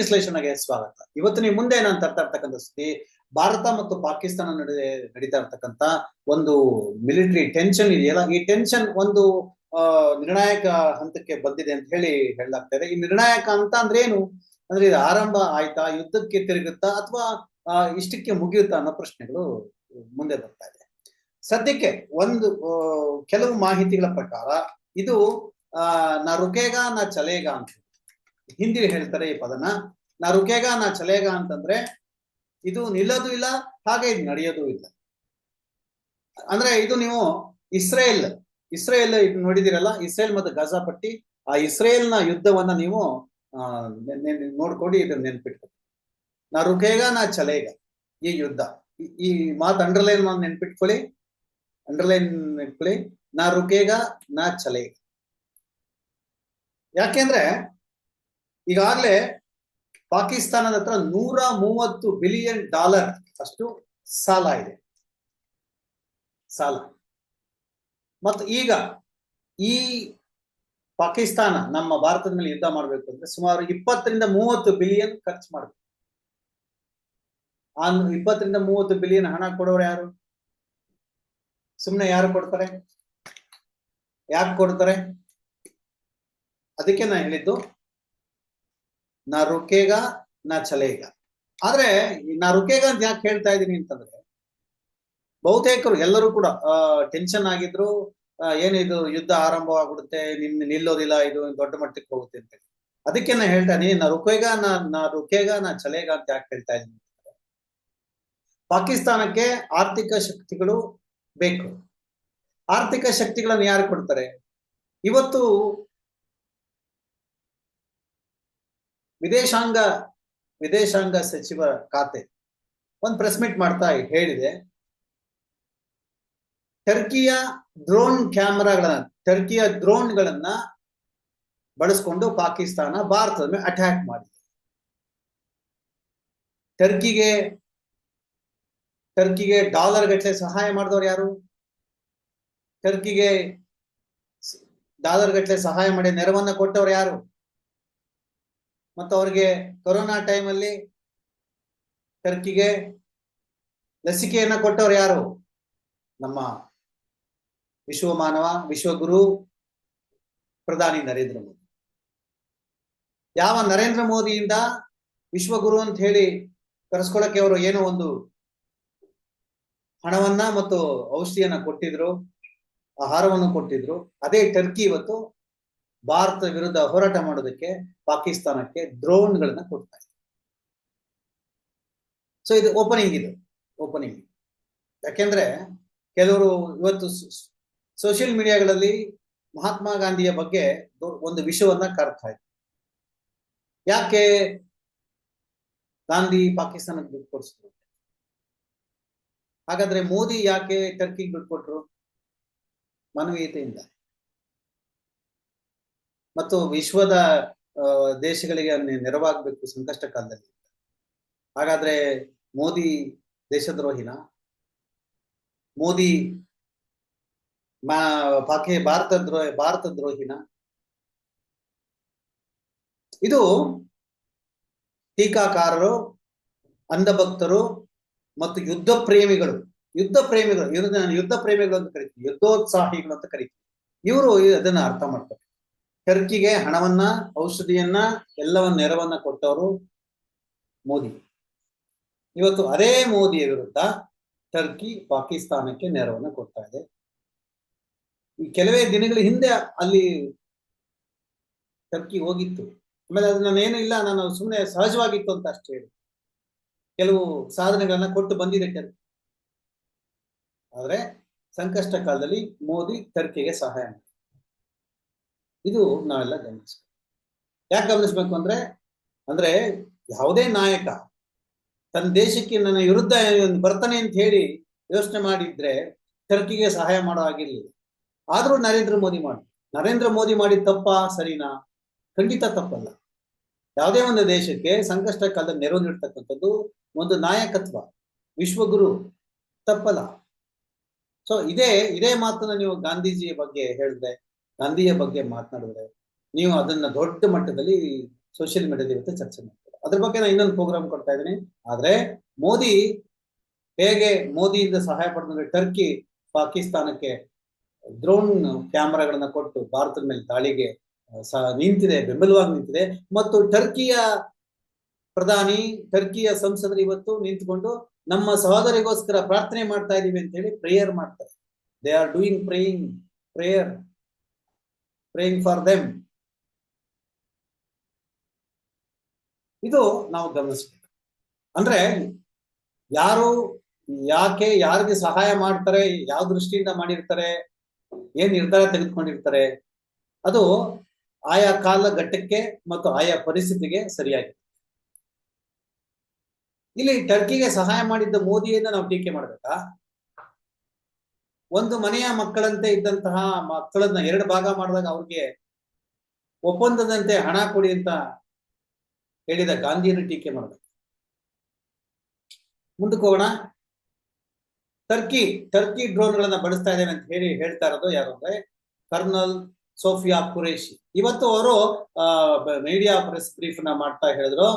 ವಿಶ್ಲೇಷಣೆಗೆ ಸ್ವಾಗತ. ಇವತ್ತು ನೀವು ಮುಂದೆ ನಾನು ತರ್ತಾ ಇರ್ತಕ್ಕಂಥ ಸುದ್ದಿ ಭಾರತ ಮತ್ತು ಪಾಕಿಸ್ತಾನ ನಡುವೆ ನಡೀತಾ ಇರ್ತಕ್ಕಂತ ಒಂದು ಮಿಲಿಟರಿ ಟೆನ್ಷನ್ ಇದೆಯಲ್ಲ ಈ ಟೆನ್ಷನ್ ಒಂದು ನಿರ್ಣಾಯಕ ಹಂತಕ್ಕೆ ಬಂದಿದೆ ಅಂತ ಹೇಳಿ ಹೇಳಲಾಗ್ತಾ ಇದೆ. ಈ ನಿರ್ಣಾಯಕ ಅಂತ ಅಂದ್ರೆ ಏನು? ಅಂದ್ರೆ ಇದು ಆರಂಭ ಆಯ್ತಾ, ಯುದ್ಧಕ್ಕೆ ತಿರುಗುತ್ತಾ, ಅಥವಾ ಇಷ್ಟಕ್ಕೆ ಮುಗಿಯುತ್ತಾ ಅನ್ನೋ ಪ್ರಶ್ನೆಗಳು ಮುಂದೆ ಬರ್ತಾ ಇದೆ. ಸದ್ಯಕ್ಕೆ ಒಂದು ಕೆಲವು ಮಾಹಿತಿಗಳ ಪ್ರಕಾರ ಇದು ಆ, ನಾ ರುಕೇಗ ನಾ ಚಲೇಗ ಅಂತ. ಹಿಂದಿ ಹೇಳ್ತಾರೆ ಈ ಪದನ. ನಾ ರುಕೇಗ ನಾ ಚಲೇಗ ಅಂತಂದ್ರೆ ಇದು ನಿಲ್ಲೋದು ಇಲ್ಲ, ಹಾಗೆ ಇದು ನಡೆಯೋದು ಇಲ್ಲ. ಅಂದ್ರೆ ಇದು ನೀವು ಇಸ್ರೇಲ್ ಇಸ್ರೇಲ್ ನೋಡಿದಿರಲ್ಲ, ಇಸ್ರೇಲ್ ಮತ್ತು ಗಜಾ ಪಟ್ಟಿ, ಆ ಇಸ್ರೇಲ್ನ ಯುದ್ಧವನ್ನ ನೀವು ನೋಡ್ಕೊಂಡು ಇದನ್ನ ನೆನ್ಪಿಟ್ಕೊಳ್ಳಿ ನಾ ರುಕೇಗ ನಾ ಚಲೇಗ ಈ ಯುದ್ಧ. ಈ- ಮಾತು ಅಂಡರ್ಲೈನ್ ನೆನ್ಪಿಟ್ಕೊಳ್ಳಿ. ಅಂಡರ್ಲೈನ್ ಇಟ್ಕೊಳ್ಳಿ ನಾ ರುಕೇಗ ನಾ ಚಲೇಗ. ಯಾಕೆಂದ್ರೆ ಈಗಾಗಲೇ ಪಾಕಿಸ್ತಾನದ ಹತ್ರ ನೂರ ಮೂವತ್ತು ಬಿಲಿಯನ್ ಡಾಲರ್ ಅಷ್ಟು ಸಾಲ ಇದೆ. ಸಾಲ. ಮತ್ತು ಈಗ ಈ ಪಾಕಿಸ್ತಾನ ನಮ್ಮ ಭಾರತದ ಮೇಲೆ ಯುದ್ಧ ಮಾಡಬೇಕು ಅಂದ್ರೆ ಸುಮಾರು ಇಪ್ಪತ್ತರಿಂದ ಮೂವತ್ತು ಬಿಲಿಯನ್ ಖರ್ಚು ಮಾಡಬೇಕು. ಆ ಇಪ್ಪತ್ತರಿಂದ ಮೂವತ್ತು ಬಿಲಿಯನ್ ಹಣ ಕೊಡೋರು ಯಾರು? ಸುಮ್ಮನೆ ಯಾರು ಕೊಡ್ತಾರೆ? ಯಾಕೆ ಕೊಡ್ತಾರೆ? ಅದಕ್ಕೆ ನಾ ಹೇಳಿದ್ದು, ನಾ ರುಕೇಗ, ನಾ ಚಲೇಗ. ಆದ್ರೆ ನಾ ರುಕೇಗ ಅಂತ ಯಾಕೆ ಹೇಳ್ತಾ ಇದ್ದೀನಿ ಅಂತಂದ್ರೆ, ಬಹುತೇಕರು ಎಲ್ಲರೂ ಕೂಡ ಟೆನ್ಷನ್ ಆಗಿದ್ರು ಏನಿದು ಯುದ್ಧ ಆರಂಭವಾಗ್ಬಿಡುತ್ತೆ, ನಿನ್ ನಿಲ್ಲೋದಿಲ್ಲ, ಇದು ದೊಡ್ಡ ಮಟ್ಟಕ್ಕೆ ಹೋಗುತ್ತೆ ಅಂತ. ಅದಕ್ಕೆ ನಾ ಹೇಳ್ತಾನೆ ನಾ ರುಕೇಗ, ನಾ ನಾ ರುಕೇಗ, ನಾ ಚಲೇಗ ಅಂತ ಯಾಕೆ ಹೇಳ್ತಾ ಇದ್ದೀನಿ ಪಾಕಿಸ್ತಾನಕ್ಕೆ ಆರ್ಥಿಕ ಶಕ್ತಿಗಳು ಬೇಕು. ಆರ್ಥಿಕ ಶಕ್ತಿಗಳನ್ನು ಯಾರು ಕೊಡ್ತಾರೆ? ಇವತ್ತು ವಿದೇಶಾಂಗ ವಿದೇಶಾಂಗ ಸಚಿವ ಖಾತೆ. ಒಂದು ಪ್ರೆಸ್ ಮೀಟ್ ಮಾಡ್ತಾ ಹೇಳಿದೆ. ಟರ್ಕಿಯ ಡ್ರೋನ್ ಕ್ಯಾಮೆರಾಗಳ ಟರ್ಕಿಯ ಡ್ರೋನ್ಗಳನ್ನ ಬಳಸ್ಕೊಂಡು ಪಾಕಿಸ್ತಾನ ಭಾರತದ ಮೇಲೆ ಅಟ್ಯಾಕ್ ಮಾಡಿದೆ. ಟರ್ಕಿಗೆ ಟರ್ಕಿಗೆ ಡಾಲರ್ ಗಟ್ಟಲೆ ಸಹಾಯ ಮಾಡಿದವರು ಯಾರು? ಟರ್ಕಿಗೆ ಡಾಲರ್ ಗಟ್ಟಲೆ ಸಹಾಯ ಮಾಡಿ ನೆರವನ್ನ ಕೊಟ್ಟವ್ರು ಯಾರು? ಮತ್ತು ಅವ್ರಿಗೆ ಕೊರೋನಾ ಟೈಮಲ್ಲಿ ಟರ್ಕಿಗೆ ಲಸಿಕೆಯನ್ನ ಕೊಟ್ಟವ್ರು ಯಾರು? ನಮ್ಮ ವಿಶ್ವ ಮಾನವ ವಿಶ್ವಗುರು ಪ್ರಧಾನಿ ನರೇಂದ್ರ ಮೋದಿ. ಯಾವ ನರೇಂದ್ರ ಮೋದಿಯಿಂದ ವಿಶ್ವಗುರು ಅಂತ ಹೇಳಿ ಕರೆಸ್ಕೊಳಕ್ಕೆ ಅವರು ಏನೋ ಒಂದು ಹಣವನ್ನ ಮತ್ತು ಔಷಧಿಯನ್ನ ಕೊಟ್ಟಿದ್ರು, ಆಹಾರವನ್ನು ಕೊಟ್ಟಿದ್ರು, ಅದೇ ಟರ್ಕಿ ಇವತ್ತು ಭಾರತ ವಿರುದ್ಧ ಹೋರಾಟ ಮಾಡೋದಕ್ಕೆ ಪಾಕಿಸ್ತಾನಕ್ಕೆ ಡ್ರೋನ್ಗಳನ್ನ ಕೊಡ್ತಾ ಇದೆ ಸೊ ಇದು ಓಪನಿಂಗ್ ಇದು ಓಪನಿಂಗ್ ಯಾಕೆಂದ್ರೆ ಕೆಲವರು ಇವತ್ತು ಸೋಷಿಯಲ್ ಮೀಡಿಯಾಗಳಲ್ಲಿ ಮಹಾತ್ಮ ಗಾಂಧಿಯ ಬಗ್ಗೆ ಒಂದು ವಿಷಯವನ್ನ ಕರ್ತಾ ಇದೆ ಯಾಕೆ ಗಾಂಧಿ ಪಾಕಿಸ್ತಾನಕ್ಕೆ ದುಡ್ಡು ಕೊಡಿಸಿದ್ರು? ಹಾಗಾದ್ರೆ ಮೋದಿ ಯಾಕೆ ಟರ್ಕಿಗೆ ದುಡ್ಡು ಕೊಟ್ರು? ಮಾನವೀಯತೆಯಿಂದ. ಮತ್ತು ವಿಶ್ವದ ದೇಶಗಳಿಗೆ ನೆರವಾಗಬೇಕು ಸಂಕಷ್ಟ ಕಾಲದಲ್ಲಿ. ಹಾಗಾದ್ರೆ ಮೋದಿ ದೇಶದ್ರೋಹಿನ? ಮೋದಿ ಮಾ, ಪಾಕಿ ಭಾರತ ದ್ರೋಹ ಭಾರತ ದ್ರೋಹಿನ? ಇದು ಟೀಕಾಕಾರರು, ಅಂಧಭಕ್ತರು ಮತ್ತು ಯುದ್ಧ ಪ್ರೇಮಿಗಳು. ಯುದ್ಧ ಪ್ರೇಮಿಗಳು ನಾನು ಯುದ್ಧ ಪ್ರೇಮಿಗಳು ಅಂತ ಕರಿತೀನಿ. ಯುದ್ಧೋತ್ಸಾಹಿಗಳು ಅಂತ ಕರಿತೀನಿ. ಇವರು ಅದನ್ನ ಅರ್ಥ ಮಾಡ್ತಾರೆ ಟರ್ಕಿಗೆ ಹಣವನ್ನ, ಔಷಧಿಯನ್ನ, ಎಲ್ಲವನ್ನ ನೆರವನ್ನ ಕೊಟ್ಟವರು ಮೋದಿ. ಇವತ್ತು ಅದೇ ಮೋದಿಯ ವಿರುದ್ಧ ಟರ್ಕಿ ಪಾಕಿಸ್ತಾನಕ್ಕೆ ನೆರವನ್ನ ಕೊಡ್ತಾ ಇದೆ. ಈ ಕೆಲವೇ ದಿನಗಳ ಹಿಂದೆ ಅಲ್ಲಿ ಟರ್ಕಿ ಹೋಗಿತ್ತು. ಆಮೇಲೆ ಅದು ನಾನೇನು ಇಲ್ಲ, ನಾನು ಸುಮ್ಮನೆ ಸಹಜವಾಗಿತ್ತು ಅಂತ ಅಷ್ಟೇ ಹೇಳಿ. ಕೆಲವು ಸಾಧನೆಗಳನ್ನ ಕೊಟ್ಟು ಬಂದಿದೆ ಟರ್ಕಿ. ಆದ್ರೆ ಸಂಕಷ್ಟ ಕಾಲದಲ್ಲಿ ಮೋದಿ ಟರ್ಕಿಗೆ ಸಹಾಯ ಇದು ನಾವೆಲ್ಲ ಗಮನಿಸ್ಬೇಕು. ಯಾಕೆ ಗಮನಿಸ್ಬೇಕು ಅಂದ್ರೆ ಅಂದ್ರೆ ಯಾವುದೇ ನಾಯಕ ತನ್ನ ದೇಶಕ್ಕೆ ನನ್ನ ವಿರುದ್ಧ ಬರ್ತಾನೆ ಅಂತ ಹೇಳಿ ಯೋಚನೆ ಮಾಡಿದ್ರೆ ಟರ್ಕಿಗೆ ಸಹಾಯ ಮಾಡೋ ಆಗಿರ್ಲಿಲ್ಲ ಆದ್ರೂ ನರೇಂದ್ರ ಮೋದಿ ಮಾಡಿ. ನರೇಂದ್ರ ಮೋದಿ ಮಾಡಿದ ತಪ್ಪಾ ಸರಿನಾ? ಖಂಡಿತ ತಪ್ಪಲ್ಲ. ಯಾವುದೇ ಒಂದು ದೇಶಕ್ಕೆ ಸಂಕಷ್ಟ ಕಾಲದ ನೆರವು ನೀಡ್ತಕ್ಕಂಥದ್ದು ಒಂದು ನಾಯಕತ್ವ, ವಿಶ್ವಗುರು ತಪ್ಪಲ್ಲ. ಸೊ ಇದೇ ಇದೇ ಮಾತನ್ನ ನೀವು ಗಾಂಧೀಜಿಯ ಬಗ್ಗೆ ಹೇಳಿದ್ರೆ ಗಾಂಧಿಯ ಬಗ್ಗೆ ಮಾತನಾಡಿದ್ರೆ ನೀವು ಅದನ್ನ ದೊಡ್ಡ ಮಟ್ಟದಲ್ಲಿ ಸೋಷಿಯಲ್ ಇವತ್ತು ಚರ್ಚೆ ಮಾಡ್ತಾರೆ. ಅದ್ರ ಬಗ್ಗೆ ನಾನು ಇನ್ನೊಂದು ಪ್ರೋಗ್ರಾಮ್ ಕೊಡ್ತಾ ಇದ್ದೀನಿ. ಆದ್ರೆ ಮೋದಿ ಹೇಗೆ ಮೋದಿಯಿಂದ ಸಹಾಯ ಪಡೆದ್ರೆ ಟರ್ಕಿ ಪಾಕಿಸ್ತಾನಕ್ಕೆ ಡ್ರೋನ್ ಕ್ಯಾಮೆರಾಗಳನ್ನ ಕೊಟ್ಟು ಭಾರತದ ಮೇಲೆ ದಾಳಿಗೆ ನಿಂತಿದೆ, ಬೆಂಬಲವಾಗಿ ನಿಂತಿದೆ. ಮತ್ತು ಟರ್ಕಿಯ ಪ್ರಧಾನಿ ಟರ್ಕಿಯ ಸಂಸದರು ಇವತ್ತು ನಿಂತ್ಕೊಂಡು ನಮ್ಮ ಸಹೋದರಿಗೋಸ್ಕರ ಪ್ರಾರ್ಥನೆ ಮಾಡ್ತಾ ಇದೀವಿ ಅಂತ ಹೇಳಿ ಪ್ರೇಯರ್ ಮಾಡ್ತಾರೆ. They are doing praying prayer praying for them ಇದು ನಾವು ಗಮನಿಸ್ಬೇಕು. ಅಂದ್ರೆ ಯಾರು, ಯಾಕೆ, ಯಾರಿಗೆ ಸಹಾಯ ಮಾಡ್ತಾರೆ, ಯಾವ ದೃಷ್ಟಿಯಿಂದ ಮಾಡಿರ್ತಾರೆ, ಏನ್ ನಿರ್ಧಾರ ತೆಗೆದುಕೊಂಡಿರ್ತಾರೆ, ಅದು ಆಯಾ ಕಾಲ ಘಟ್ಟಕ್ಕೆ ಮತ್ತು ಆಯಾ ಪರಿಸ್ಥಿತಿಗೆ ಸರಿಯಾಗಿದೆ. ಇಲ್ಲಿ ಟರ್ಕಿಗೆ ಸಹಾಯ ಮಾಡಿದ್ದ ಮೋದಿಯನ್ನ ನಾವು ಟೀಕೆ ಮಾಡ್ಬೇಕಾ? ಒಂದು ಮನೆಯ ಮಕ್ಕಳಂತೆ ಇದ್ದಂತಹ ಮಕ್ಕಳನ್ನ ಎರಡು ಭಾಗ ಮಾಡಿದಾಗ ಅವ್ರಿಗೆ ಒಪ್ಪಂದದಂತೆ ಹಣ ಕೊಡಿ ಅಂತ ಹೇಳಿದ ಗಾಂಧಿಯನ್ನು ಟೀಕೆ ಮಾಡಬೇಕು ಮುಂದಕ್ಕೆ ಹೋಗೋಣ. ಟರ್ಕಿ ಟರ್ಕಿ ಡ್ರೋನ್ಗಳನ್ನ ಬಳಸ್ತಾ ಇದ್ದೇನೆ ಅಂತ ಹೇಳಿ ಹೇಳ್ತಾ ಇರೋದು ಯಾರು ಅಂದ್ರೆ ಕರ್ನಲ್ ಸೋಫಿಯಾ ಕುರೇಶಿ ಇವತ್ತು ಅವರು ಮೀಡಿಯಾ ಪ್ರೆಸ್ ಬ್ರೀಫ್ನ ಮಾಡ್ತಾ ಹೇಳಿದ್ರು.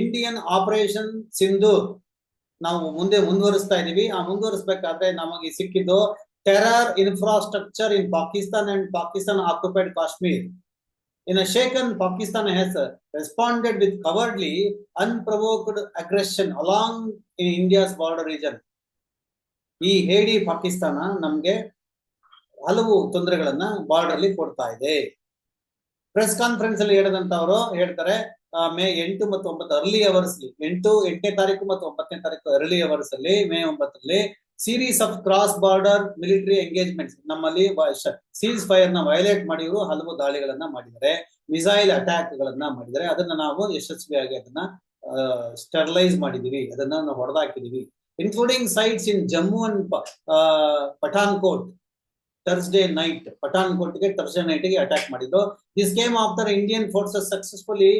ಇಂಡಿಯನ್ ಆಪರೇಷನ್ ಸಿಂಧು ನಾವು ಮುಂದೆ ಮುಂದುವರಿಸ್ತಾ ಇದೀವಿ ಆ ಮುಂದುವರಿಸಬೇಕಾದ್ರೆ ನಮಗೆ ಸಿಕ್ಕಿದ್ದು terror infrastructure in Pakistan and Pakistan occupied Kashmir in shaken Pakistan has responded with cowardly unprovoked aggression along in India's border region ಈ ಹೇಡಿ ಪಾಕಿಸ್ತಾನ ನಮ್ಗೆ ಹಲವು ತೊಂದರೆಗಳನ್ನ ಬಾರ್ಡರ್ ಅಲ್ಲಿ ಕೊಡ್ತಾ ಇದೆ. ಪ್ರೆಸ್ ಕಾನ್ಫರೆನ್ಸ್ ಅಲ್ಲಿ ಹೇಳಿದಂತವರು ಹೇಳ್ತಾರೆ ಮೇ ಎಂಟು ಮತ್ತು ಒಂಬತ್ತು ಅರ್ಲಿ ಅವರ್ಸ್ ಎಂಟು, ಎಂಟನೇ ತಾರೀಕು ಮತ್ತು ಒಂಬತ್ತನೇ ತಾರೀಕು ಅರ್ಲಿ ಅವರ್ಸ್ ಅಲ್ಲಿ, ಮೇ ಒಂಬತ್ತರಲ್ಲಿ series of cross border military engagements ನಮ್ಮಲ್ಲಿ ಸೀಸ್ ಫೈರ್ನ ವೈಲೇಟ್ ಮಾಡಿದ್ರು ಹಲವು ದಾಳಿಗಳನ್ನ ಮಾಡಿದ್ದಾರೆ. ಮಿಸೈಲ್ ಅಟ್ಯಾಕ್ ಗಳನ್ನ ಮಾಡಿದ್ದಾರೆ. ಅದನ್ನ ನಾವು ಯಶಸ್ವಿಯಾಗಿ ಅದನ್ನ ಸ್ಟರ್ಲೈಸ್ ಮಾಡಿದೀವಿ ಅದನ್ನ ನಾವು ಹೊಡೆದಾಕಿದೀವಿ including sites in Jammu and Pathankot Thursday night ಪಠಾನ್ಕೋಟ್ಗೆ ಥರ್ಸ್ಡೇ ನೈಟ್ಗೆ ಅಟ್ಯಾಕ್ ಮಾಡಿದ್ರು. This came after Indian forces successfully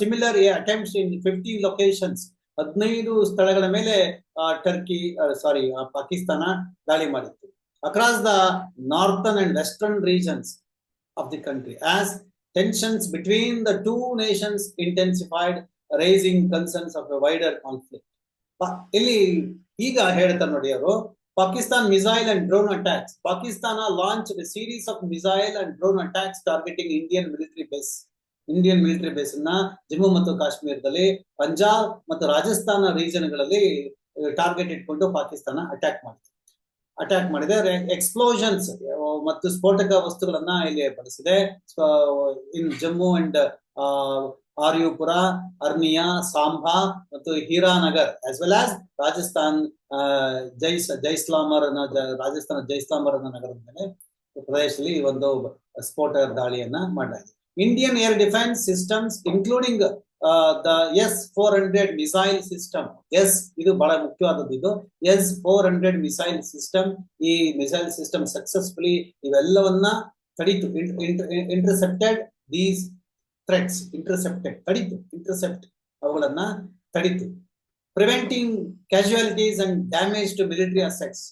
similar attempts in fifty locations ಹದಿನೈದು ಸ್ಥಳಗಳ ಮೇಲೆ ಟರ್ಕಿ ಸಾರಿ ಪಾಕಿಸ್ತಾನ ದಾಳಿ ಮಾಡಿತ್ತು. Across the northern and western regions of the country as tensions between the two nations intensified raising concerns of a wider conflict ಇಲ್ಲಿ ಈಗ ಹೇಳ್ತಾರೆ ನೋಡಿ ಅವರು Pakistan missile and drone attacks. Pakistan launched a series of missile and drone attacks targeting Indian military base. Indian military base ಅನ್ನ ಜಮ್ಮು ಮತ್ತು ಕಾಶ್ಮೀರದಲ್ಲಿ ಪಂಜಾಬ್ ಮತ್ತು ರಾಜಸ್ಥಾನ ರೀಜನ್ಗಳಲ್ಲಿ ಟಾರ್ಗೆಟ್ ಇಟ್ಕೊಂಡು ಪಾಕಿಸ್ತಾನ ಅಟ್ಯಾಕ್ ಮಾಡಿದೆ ಅಟ್ಯಾಕ್ ಮಾಡಿದೆ ಎಕ್ಸ್ಪ್ಲೋಷನ್ಸ್ ಮತ್ತು ಸ್ಫೋಟಕ ವಸ್ತುಗಳನ್ನ ಇಲ್ಲಿ ಬಳಸಿದೆ ಇನ್ ಜಮ್ಮು ಅಂಡ್ ಆರ್ಯುಪುರ, ಅರ್ನಿಯಾ ಸಾಂಬಾ ಮತ್ತು Hiranagar as well as Rajasthan ಜೈಸ್, Jaisalmer Rajasthan Jaisalmer ಅನ್ನೋ ನಗರದ ಮೇಲೆ ಪ್ರದೇಶದಲ್ಲಿ ಒಂದು ಸ್ಫೋಟ ದಾಳಿಯನ್ನ ಮಾಡಲಾಗಿದೆ Indian air defence systems including the S four hundred missile system S ಇದು ಬಹಳ ಮುಖ್ಯವಾದದ್ದು ಇದು. S four hundred missile system ಈ ಮಿಸೈಲ್ ಸಿಸ್ಟಮ್ ಸಕ್ಸಸ್ಫುಲಿ ಇವೆಲ್ಲವನ್ನ ತಡೀತು ಇಂಟರ್ಸೆಪ್ಟೆಡ್ ದೀಸ್ ಥ್ರೆಟ್ಸ್ ಇಂಟರ್ಸೆಪ್ಟೆಡ್ ತಡೀತು ಇಂಟರ್ಸೆಪ್ಟ್ ಅವುಗಳನ್ನ ತಡಿತು. Preventing casualties and damage to military assets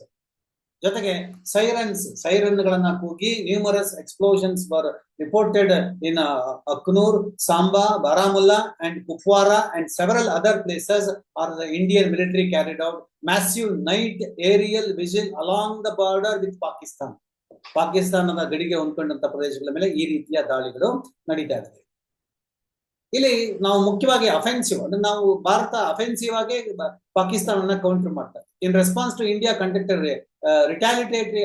ಜೊತೆಗೆ ಸೈರನ್ಸ್ ಸೈರನ್ಗಳನ್ನ ಕೂಗಿ numerous explosions were reported in Akhnoor Samba Baramulla and Kupwara and several other places are the Indian military carried out massive night aerial vigil along the border with Pakistan ಪಾಕಿಸ್ತಾನದ ಗಡಿಗೆ ಹೊಂದ್ಕೊಂಡಂತ ಪ್ರದೇಶಗಳ ಮೇಲೆ ಈ ರೀತಿಯ ದಾಳಿಗಳು ನಡೀತಾ ಇದ್ದಾವೆ. ಇಲ್ಲಿ ನಾವು ಮುಖ್ಯವಾಗಿ ಅಫೆನ್ಸಿವ್ ಅಂದ್ರೆ ನಾವು ಭಾರತ ಅಫೆನ್ಸಿವ್ ಆಗಿ ಪಾಕಿಸ್ತಾನವನ್ನ ಕೌಂಟರ್ ಮಾಡ್ತಾರೆ. In response to India conducted retaliatory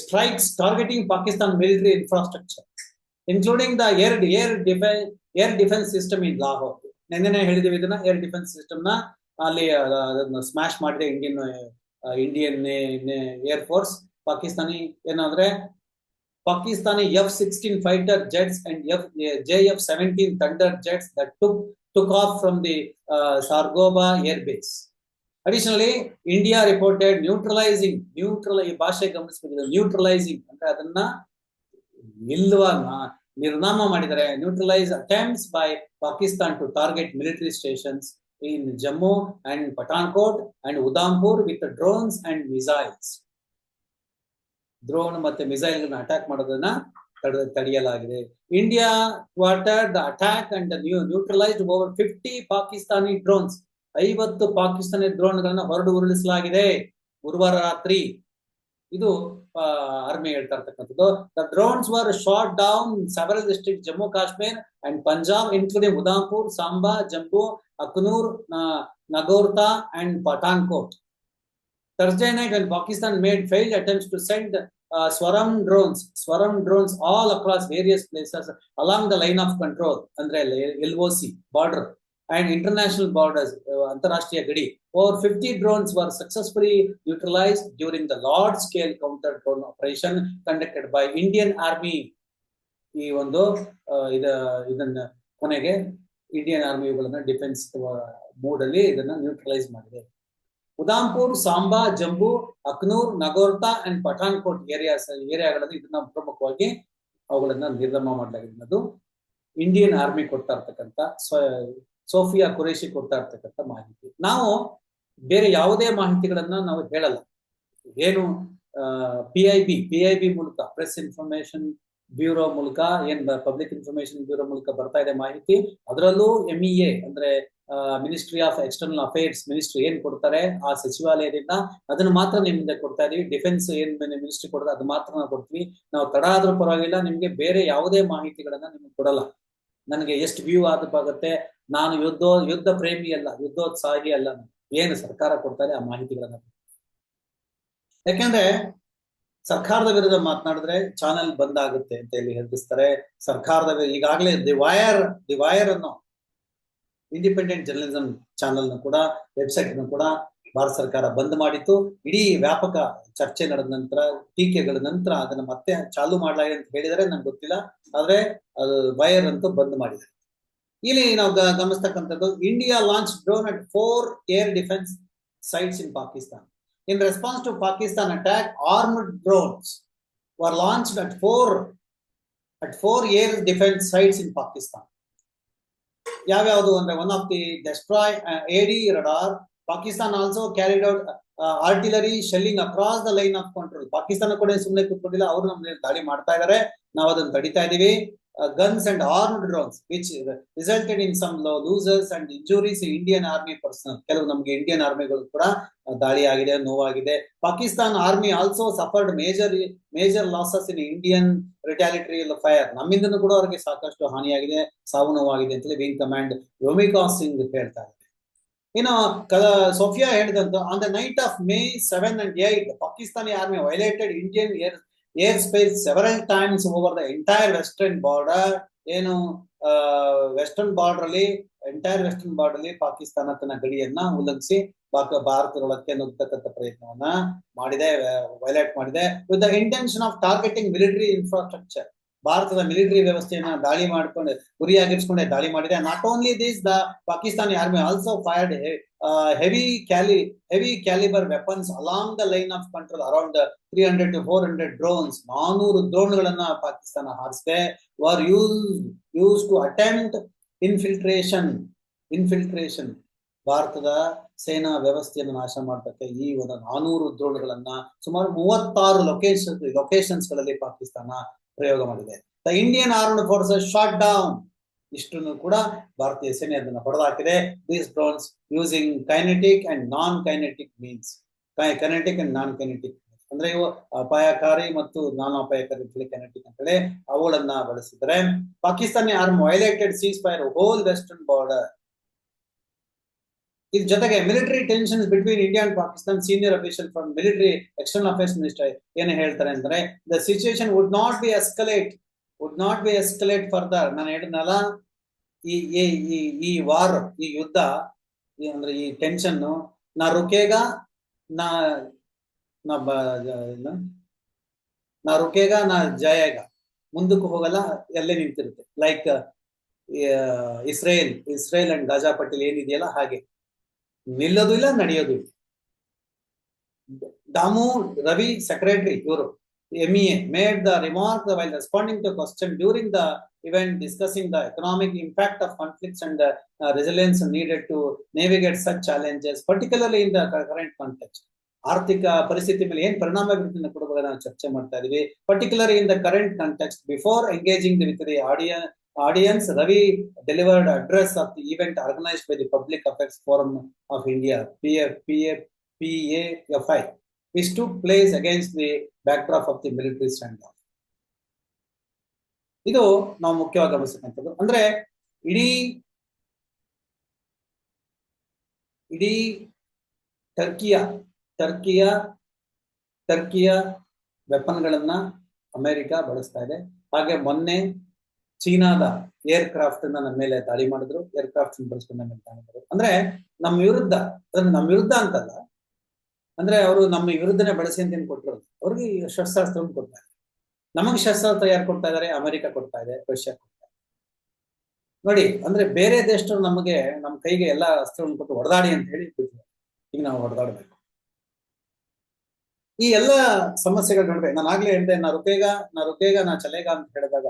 strikes targeting Pakistan military infrastructure including the air air defence air defence system in Lahore ನೆನ್ನೆನೆ ಹೇಳಿದೀವಿ ಇದನ್ನ ಏರ್ ಡಿಫೆನ್ಸ್ ಸಿಸ್ಟಮ್ನ, ಅಲ್ಲಿ ಅದನ್ನ ಸ್ಮ್ಯಾಶ್ ಮಾಡಿದೆ Indian Indian air force Pakistani ಏನಂದ್ರೆ Pakistani F-16 fighter jets and F, JF-17 Thunder jets that took took off from the uh, Sargoba air base. Additionally, India reported neutralizing neutral ಈ ಭಾಷೆ neutralising ಅಂದ್ರೆ ಅದನ್ನ ನಿಲ್ಲುವ ನಿರ್ನಾಮ ಮಾಡಿದರೆ neutralise attempts by Pakistan to target military stations in Jammu and Pathankot and Udhampur with drones and missiles drone ಮತ್ತೆ missile attack ಮಾಡೋದನ್ನ ತಡೆ, ತಡೆಯಲಾಗಿದೆ. India countered the attack and neutralised over fifty Pakistani drones ಐವತ್ತು ಪಾಕಿಸ್ತಾನಿ ಡ್ರೋನ್ಗಳನ್ನ ಹೊರಡು ಉರುಳಿಸಲಾಗಿದೆ. ಗುರುವಾರ ರಾತ್ರಿ. ಇದು army ಹೇಳ್ತಾ ಇರ್ತಕ್ಕಂಥದ್ದು. The drones were shot down several district Jammu Kashmir and Punjab including Udhampur Samba Jammu Akhnoor Nagrota and Pathankot Thursday night, when Pakistan made failed attempts to send uh, Swaram drones, Swaram drones all across various places along the line of control, andre LOC border and international borders, uh, Antarashtriya Gadi. Over 50 drones were successfully utilized during the large-scale counter drone operation conducted by Indian Army. ಈ ಒಂದು ಇದ ಇದನ್ನ ಕೊನೆಗೆ Indian ಆರ್ಮಿಗಳನ್ನ defence mode ಅಲ್ಲಿ ಇದನ್ನ neutralise ಮಾಡಿದೆ Udhampur, Samba Jammu Akhnoor, Nagrota and Pathankot areas ಏರಿಯಾಗಳಲ್ಲಿ ಇದನ್ನ ಪ್ರಮುಖವಾಗಿ ಅವುಗಳನ್ನ ನಿರ್ಗಮ ಮಾಡಲಾಗಿದೆ. ಅದು ಇಂಡಿಯನ್ ಆರ್ಮಿ ಕೊಡ್ತಾ ಇರ್ತಕ್ಕಂಥ ಸೋಫಿಯಾ ಕುರೇಶಿ ಕೊಡ್ತಾ ಇರ್ತಕ್ಕಂಥ ಮಾಹಿತಿ. ನಾವು ಬೇರೆ ಯಾವುದೇ ಮಾಹಿತಿಗಳನ್ನ ನಾವು ಹೇಳಲ್ಲ. ಏನು P I B P I B ಮೂಲಕ ಪ್ರೆಸ್ ಇನ್ಫಾರ್ಮೇಶನ್ ಬ್ಯೂರೋ ಮೂಲಕ, ಏನ್ ಪಬ್ಲಿಕ್ ಇನ್ಫಾರ್ಮೇಶನ್ ಬ್ಯೂರೋ ಮೂಲಕ ಬರ್ತಾ ಇದೆ ಮಾಹಿತಿ. ಅದರಲ್ಲೂ ಎಂಇಎ ಎ ಅಂದ್ರೆ ministry of external affairs ministry ಏನ್ ಕೊಡ್ತಾರೆ? ಆ ಸಚಿವಾಲಯದಿಂದ ಅದನ್ನ ಮಾತ್ರ ನಿಮ್ ಮುಂದೆ ಕೊಡ್ತಾ ಇದೀವಿ. ಡಿಫೆನ್ಸ್ ಏನ್ ಮಿನಿಸ್ಟ್ರಿ ಕೊಡ್ತಾರೆ, ಅದು ಮಾತ್ರ ನಾವು ಕೊಡ್ತೀವಿ. ನಾವು ತಡ ಆದ್ರೂ ಪರವಾಗಿಲ್ಲ, ನಿಮ್ಗೆ ಬೇರೆ ಯಾವುದೇ ಮಾಹಿತಿಗಳನ್ನ ನಿಮ್ಗೆ ಕೊಡಲ್ಲ. ನನಗೆ ಎಷ್ಟು ವ್ಯೂ ಆಗುತ್ತೆ ನಾನು ಯುದ್ಧ ಯುದ್ಧ ಪ್ರೇಮಿ ಅಲ್ಲ, ಯುದ್ಧೋತ್ಸಾಹಿ ಅಲ್ಲ. ಏನು ಸರ್ಕಾರ ಕೊಡ್ತಾರೆ ಆ ಮಾಹಿತಿಗಳನ್ನ. ಯಾಕೆಂದ್ರೆ ಸರ್ಕಾರದ ವಿರುದ್ಧ ಮಾತನಾಡಿದ್ರೆ ಚಾನೆಲ್ ಬಂದ್ ಆಗುತ್ತೆ ಅಂತ ಹೇಳಿ ಹೆದರಿಸ್ತಾರೆ. ಸರ್ಕಾರದ ಈಗಾಗಲೇ ದಿ ವಯರ್ ದಿ ವಯರ್ ಅನ್ನೋ ಇಂಡಿಪೆಂಡೆಂಟ್ ಜರ್ನಲಿಸಂ ಚಾನೆಲ್ನ ಕೂಡ ವೆಬ್ಸೈಟ್ ಕೂಡ ಭಾರತ ಸರ್ಕಾರ ಬಂದ್ ಮಾಡಿತ್ತು. ಇಡೀ ವ್ಯಾಪಕ ಚರ್ಚೆ ನಡೆದ ನಂತರ, ಟೀಕೆಗಳ ನಂತರ ಅದನ್ನ ಮತ್ತೆ ಚಾಲು ಮಾಡಲಾಗಿದೆ ಅಂತ ಹೇಳಿದರೆ ನಂಗೆ ಗೊತ್ತಿಲ್ಲ. ಆದ್ರೆ ಅದು ವೈರ್ ಅಂತೂ ಬಂದ್ ಮಾಡಿದ್ದಾರೆ ಇಲ್ಲಿ ನಾವು ಗಮನಿಸ್ತಕ್ಕಂಥದ್ದು India launch drone at four air defence sites in Pakistan in response to Pakistan attack armed drones were launch at four at four air defence sites in Pakistan ಯಾವ್ಯಾವುದು ಅಂದ್ರೆ one of the destroy AD radar Pakistan also carried out artillery shelling across the line of control Pakistan ಕೂಡ ಸುಮ್ಮನೆ ಕೂತ್ಕೊಂಡಿಲ್ಲ, ಅವರು ನಮ್ಮ ದಾಳಿ ಮಾಡ್ತಾ ಇದಾರೆ. ನಾವು ಅದನ್ನ ತಡಿತಾ ಇದೀವಿ. Guns and and armed drones, resulted in some some and losers Indian army personnel. ಕೆಲವು ನಮ್ಗೆ ಇಂಡಿಯನ್ ಆರ್ಮಿಗಳು ಕೂಡ ದಾಳಿ ಆಗಿದೆ ನೋವಾಗಿದೆ. Pakistan army also suffered major major losses in Indian retaliatory fire ನಮ್ಮಿಂದನೂ ಕೂಡ ಅವರಿಗೆ ಸಾಕಷ್ಟು ಹಾನಿಯಾಗಿದೆ ಸಾವು ನೋವಾಗಿದೆ ಅಂತೇಳಿ ವಿಂಗ್ ಕಮಾಂಡ್ ರೋಮಿಕಾ ಸಿಂಗ್ ಹೇಳ್ತಾ ಇದ್ದಾರೆ. ಇನ್ನು ಸೋಫಿಯಾ ಹೇಳಿದಂತ on the night of May seven and eight Pakistani army violated Indian airspace several times over the entire western border ಏನು ವೆಸ್ಟರ್ನ್ ಬಾರ್ಡರ್ ಅಲ್ಲಿ ಎಂಟೈರ್ ವೆಸ್ಟರ್ನ್ ಬಾರ್ಡರ್ ಅಲ್ಲಿ ಪಾಕಿಸ್ತಾನ ತನ್ನ ಗಡಿಯನ್ನ ಉಲ್ಲಂಘಿಸಿ ಭಾರತದೊಳಕ್ಕೆ ನುಗ್ತಕ್ಕಂಥ ಪ್ರಯತ್ನವನ್ನ ಮಾಡಿದೆ ವೈಲೇಟ್ ಮಾಡಿದೆ with the intention of targeting military infrastructure ಭಾರತದ military ವ್ಯವಸ್ಥೆಯನ್ನ ದಾಳಿ ಮಾಡ್ಕೊಂಡು ಗುರಿಯಾಗಿರ್ಸ್ಕೊಂಡೆ ದಾಳಿ ಮಾಡಿದೆ. Not only this the Pakistani army also fired heavy cali heavy calibre weapons along the line of control around three hundred to four hundred drones ನಾನೂರು ಡ್ರೋನ್ಗಳನ್ನ Pakistan ಹಾರಿಸಿದೆ. Were use use to attempt infiltration infiltration ಭಾರತದ ಸೇನಾ ವ್ಯವಸ್ಥೆಯನ್ನು ನಾಶ ಮಾಡತಕ್ಕ ಈ ಒಂದು ನಾನೂರು ದ್ರೋಣಗಳನ್ನ ಸುಮಾರು ಮೂವತ್ತಾರು ಲೊಕೇಶನ್ ಲೊಕೇಶನ್ಸ್ಗಳಲ್ಲಿ ಪಾಕಿಸ್ತಾನ ಪ್ರಯೋಗ ಮಾಡಿದೆ. The Indian armed forces shot down ಇಷ್ಟನ್ನು ಕೂಡ ಭಾರತೀಯ ಸೇನೆ ಅದನ್ನ ಹೊಡೆದಾಕಿದೆ. These drones using kinetic and non kinetic means kinetic and non kinetic ಅಂದ್ರೆ ಇವು ಅಪಾಯಕಾರಿ ಮತ್ತು ನಾನ್ ಅಪಾಯಕಾರಿ ಅಂತೇಳಿ ಕೈನೆಟಿಕ್ ಅಂತೇಳಿ ಅವುಗಳನ್ನ ಬಳಸಿದ್ದಾರೆ. Pakistani arm violated ceasefire whole western border ಇದ್ರ ಜೊತೆಗೆ military tensions between India and Pakistan senior official from military external affairs minister ಏನು ಹೇಳ್ತಾರೆ ಅಂದ್ರೆ the situation would not be escalate would not be escalate further ನಾನು ಹೇಳಿದ್ನಲ್ಲ, ಈ ಈ ಈ ವಾರ್ ಈ ಯುದ್ಧ ಅಂದ್ರೆ ಈ ಟೆನ್ಷನ್ ನಾ ರುಕೇಗ, ನಾ ನಾ ನಾ ರುಕೇಗ, ನಾ ಜಯಗ, ಮುಂದಕ್ಕೆ ಹೋಗಲ್ಲ, ಎಲ್ಲೇ ನಿಂತಿರುತ್ತೆ. Like Israel Israel and Gaza battle ಏನಿದೆಯಲ್ಲ ಹಾಗೆ. ನಿಲ್ಲೋದು ಇಲ್ಲ, ನಡೆಯೋದು ಇಲ್ಲ. ದಾಮು, ರವಿ ಸೆಕ್ರೆಟರಿ ಇವರು. MEA made the remark while responding to question during the event discussing the economic impact of conflicts and the needed to navigate such challenges particularly in the current context. ಆರ್ಥಿಕ ಪರಿಸ್ಥಿತಿ ಮೇಲೆ ಏನ್ ಪರಿಣಾಮ ಬೀರುತ್ತೆ ಕೂಡ ಬಗ್ಗೆ ನಾವು ಚರ್ಚೆ ಮಾಡ್ತಾ ಇದೀವಿ. Particular in the current context before engaging with the audien audience Ravi delivered address of the event organised by the Public Affairs Forum of India P F P F P F I is to place against the background of the military standoff ಇದು ನಾವು ಮುಖ್ಯವಾಗಿ ಗಮನಿಸಬೇಕಂಥದ್ದು ಅಂದ್ರೆ ಇಡೀ ಇಡೀ ಟರ್ಕಿಯ ಟರ್ಕಿಯ ಟರ್ಕಿಯ ವೆಪನ್ಗಳನ್ನ America ಬಳಸ್ತಾ ಇದೆ. ಹಾಗೆ ಮೊನ್ನೆ ಚೀನಾದ ಏರ್ ಕ್ರಾಫ್ಟ್ನ ನಮ್ಮ ಮೇಲೆ ದಾಳಿ ಮಾಡಿದ್ರು. ಏರ್ ಕ್ರಾಫ್ಟ್ ಬಳಸ್ಕೊಂಡು ನಮ್ಮ ದಾಳಿ ಮಾಡಿದ್ರು. ಅಂದ್ರೆ ನಮ್ಮ ವಿರುದ್ಧ, ಅಂದ್ರೆ ನಮ್ಮ ವಿರುದ್ಧ ಅಂತಲ್ಲ, ಅಂದ್ರೆ ಅವರು ನಮ್ಮ ವಿರುದ್ಧನೇ ಬಳಸಿ ಅಂತ ಏನ್ ಕೊಟ್ಟರು ಅವ್ರಿಗೆ ಶಸ್ತ್ರಾಸ್ತ್ರವನ್ನು ಕೊಡ್ತಾರೆ. ನಮಗೆ ಶಸ್ತ್ರಾಸ್ತ್ರ ಯಾರು ಕೊಡ್ತಾ ಇದಾರೆ ಅಮೆರಿಕ ಕೊಡ್ತಾ ಇದೆ, ರಷ್ಯಾ ಕೊಡ್ತಾ ಇದೆ. ನೋಡಿ, ಅಂದ್ರೆ ಬೇರೆ ದೇಶದವ್ರು ನಮಗೆ, ನಮ್ಮ ಕೈಗೆ ಎಲ್ಲಾ ಅಸ್ತ್ರವನ್ನು ಕೊಟ್ಟು ಹೊಡೆದಾಡಿ ಅಂತ ಹೇಳಿ ಈಗ ನಾವು ಹೊಡೆದಾಡಬೇಕು. ಈ ಎಲ್ಲ ಸಮಸ್ಯೆಗಳ ನಡುವೆ, ನಾನು ಆಗ್ಲೇ ಹೇಳಿದೆ ನಾ ರುಪೇಗ ನಾ ರುಪೇಗ ನಾ ಚಲೇಗ ಅಂತ ಹೇಳಿದಾಗ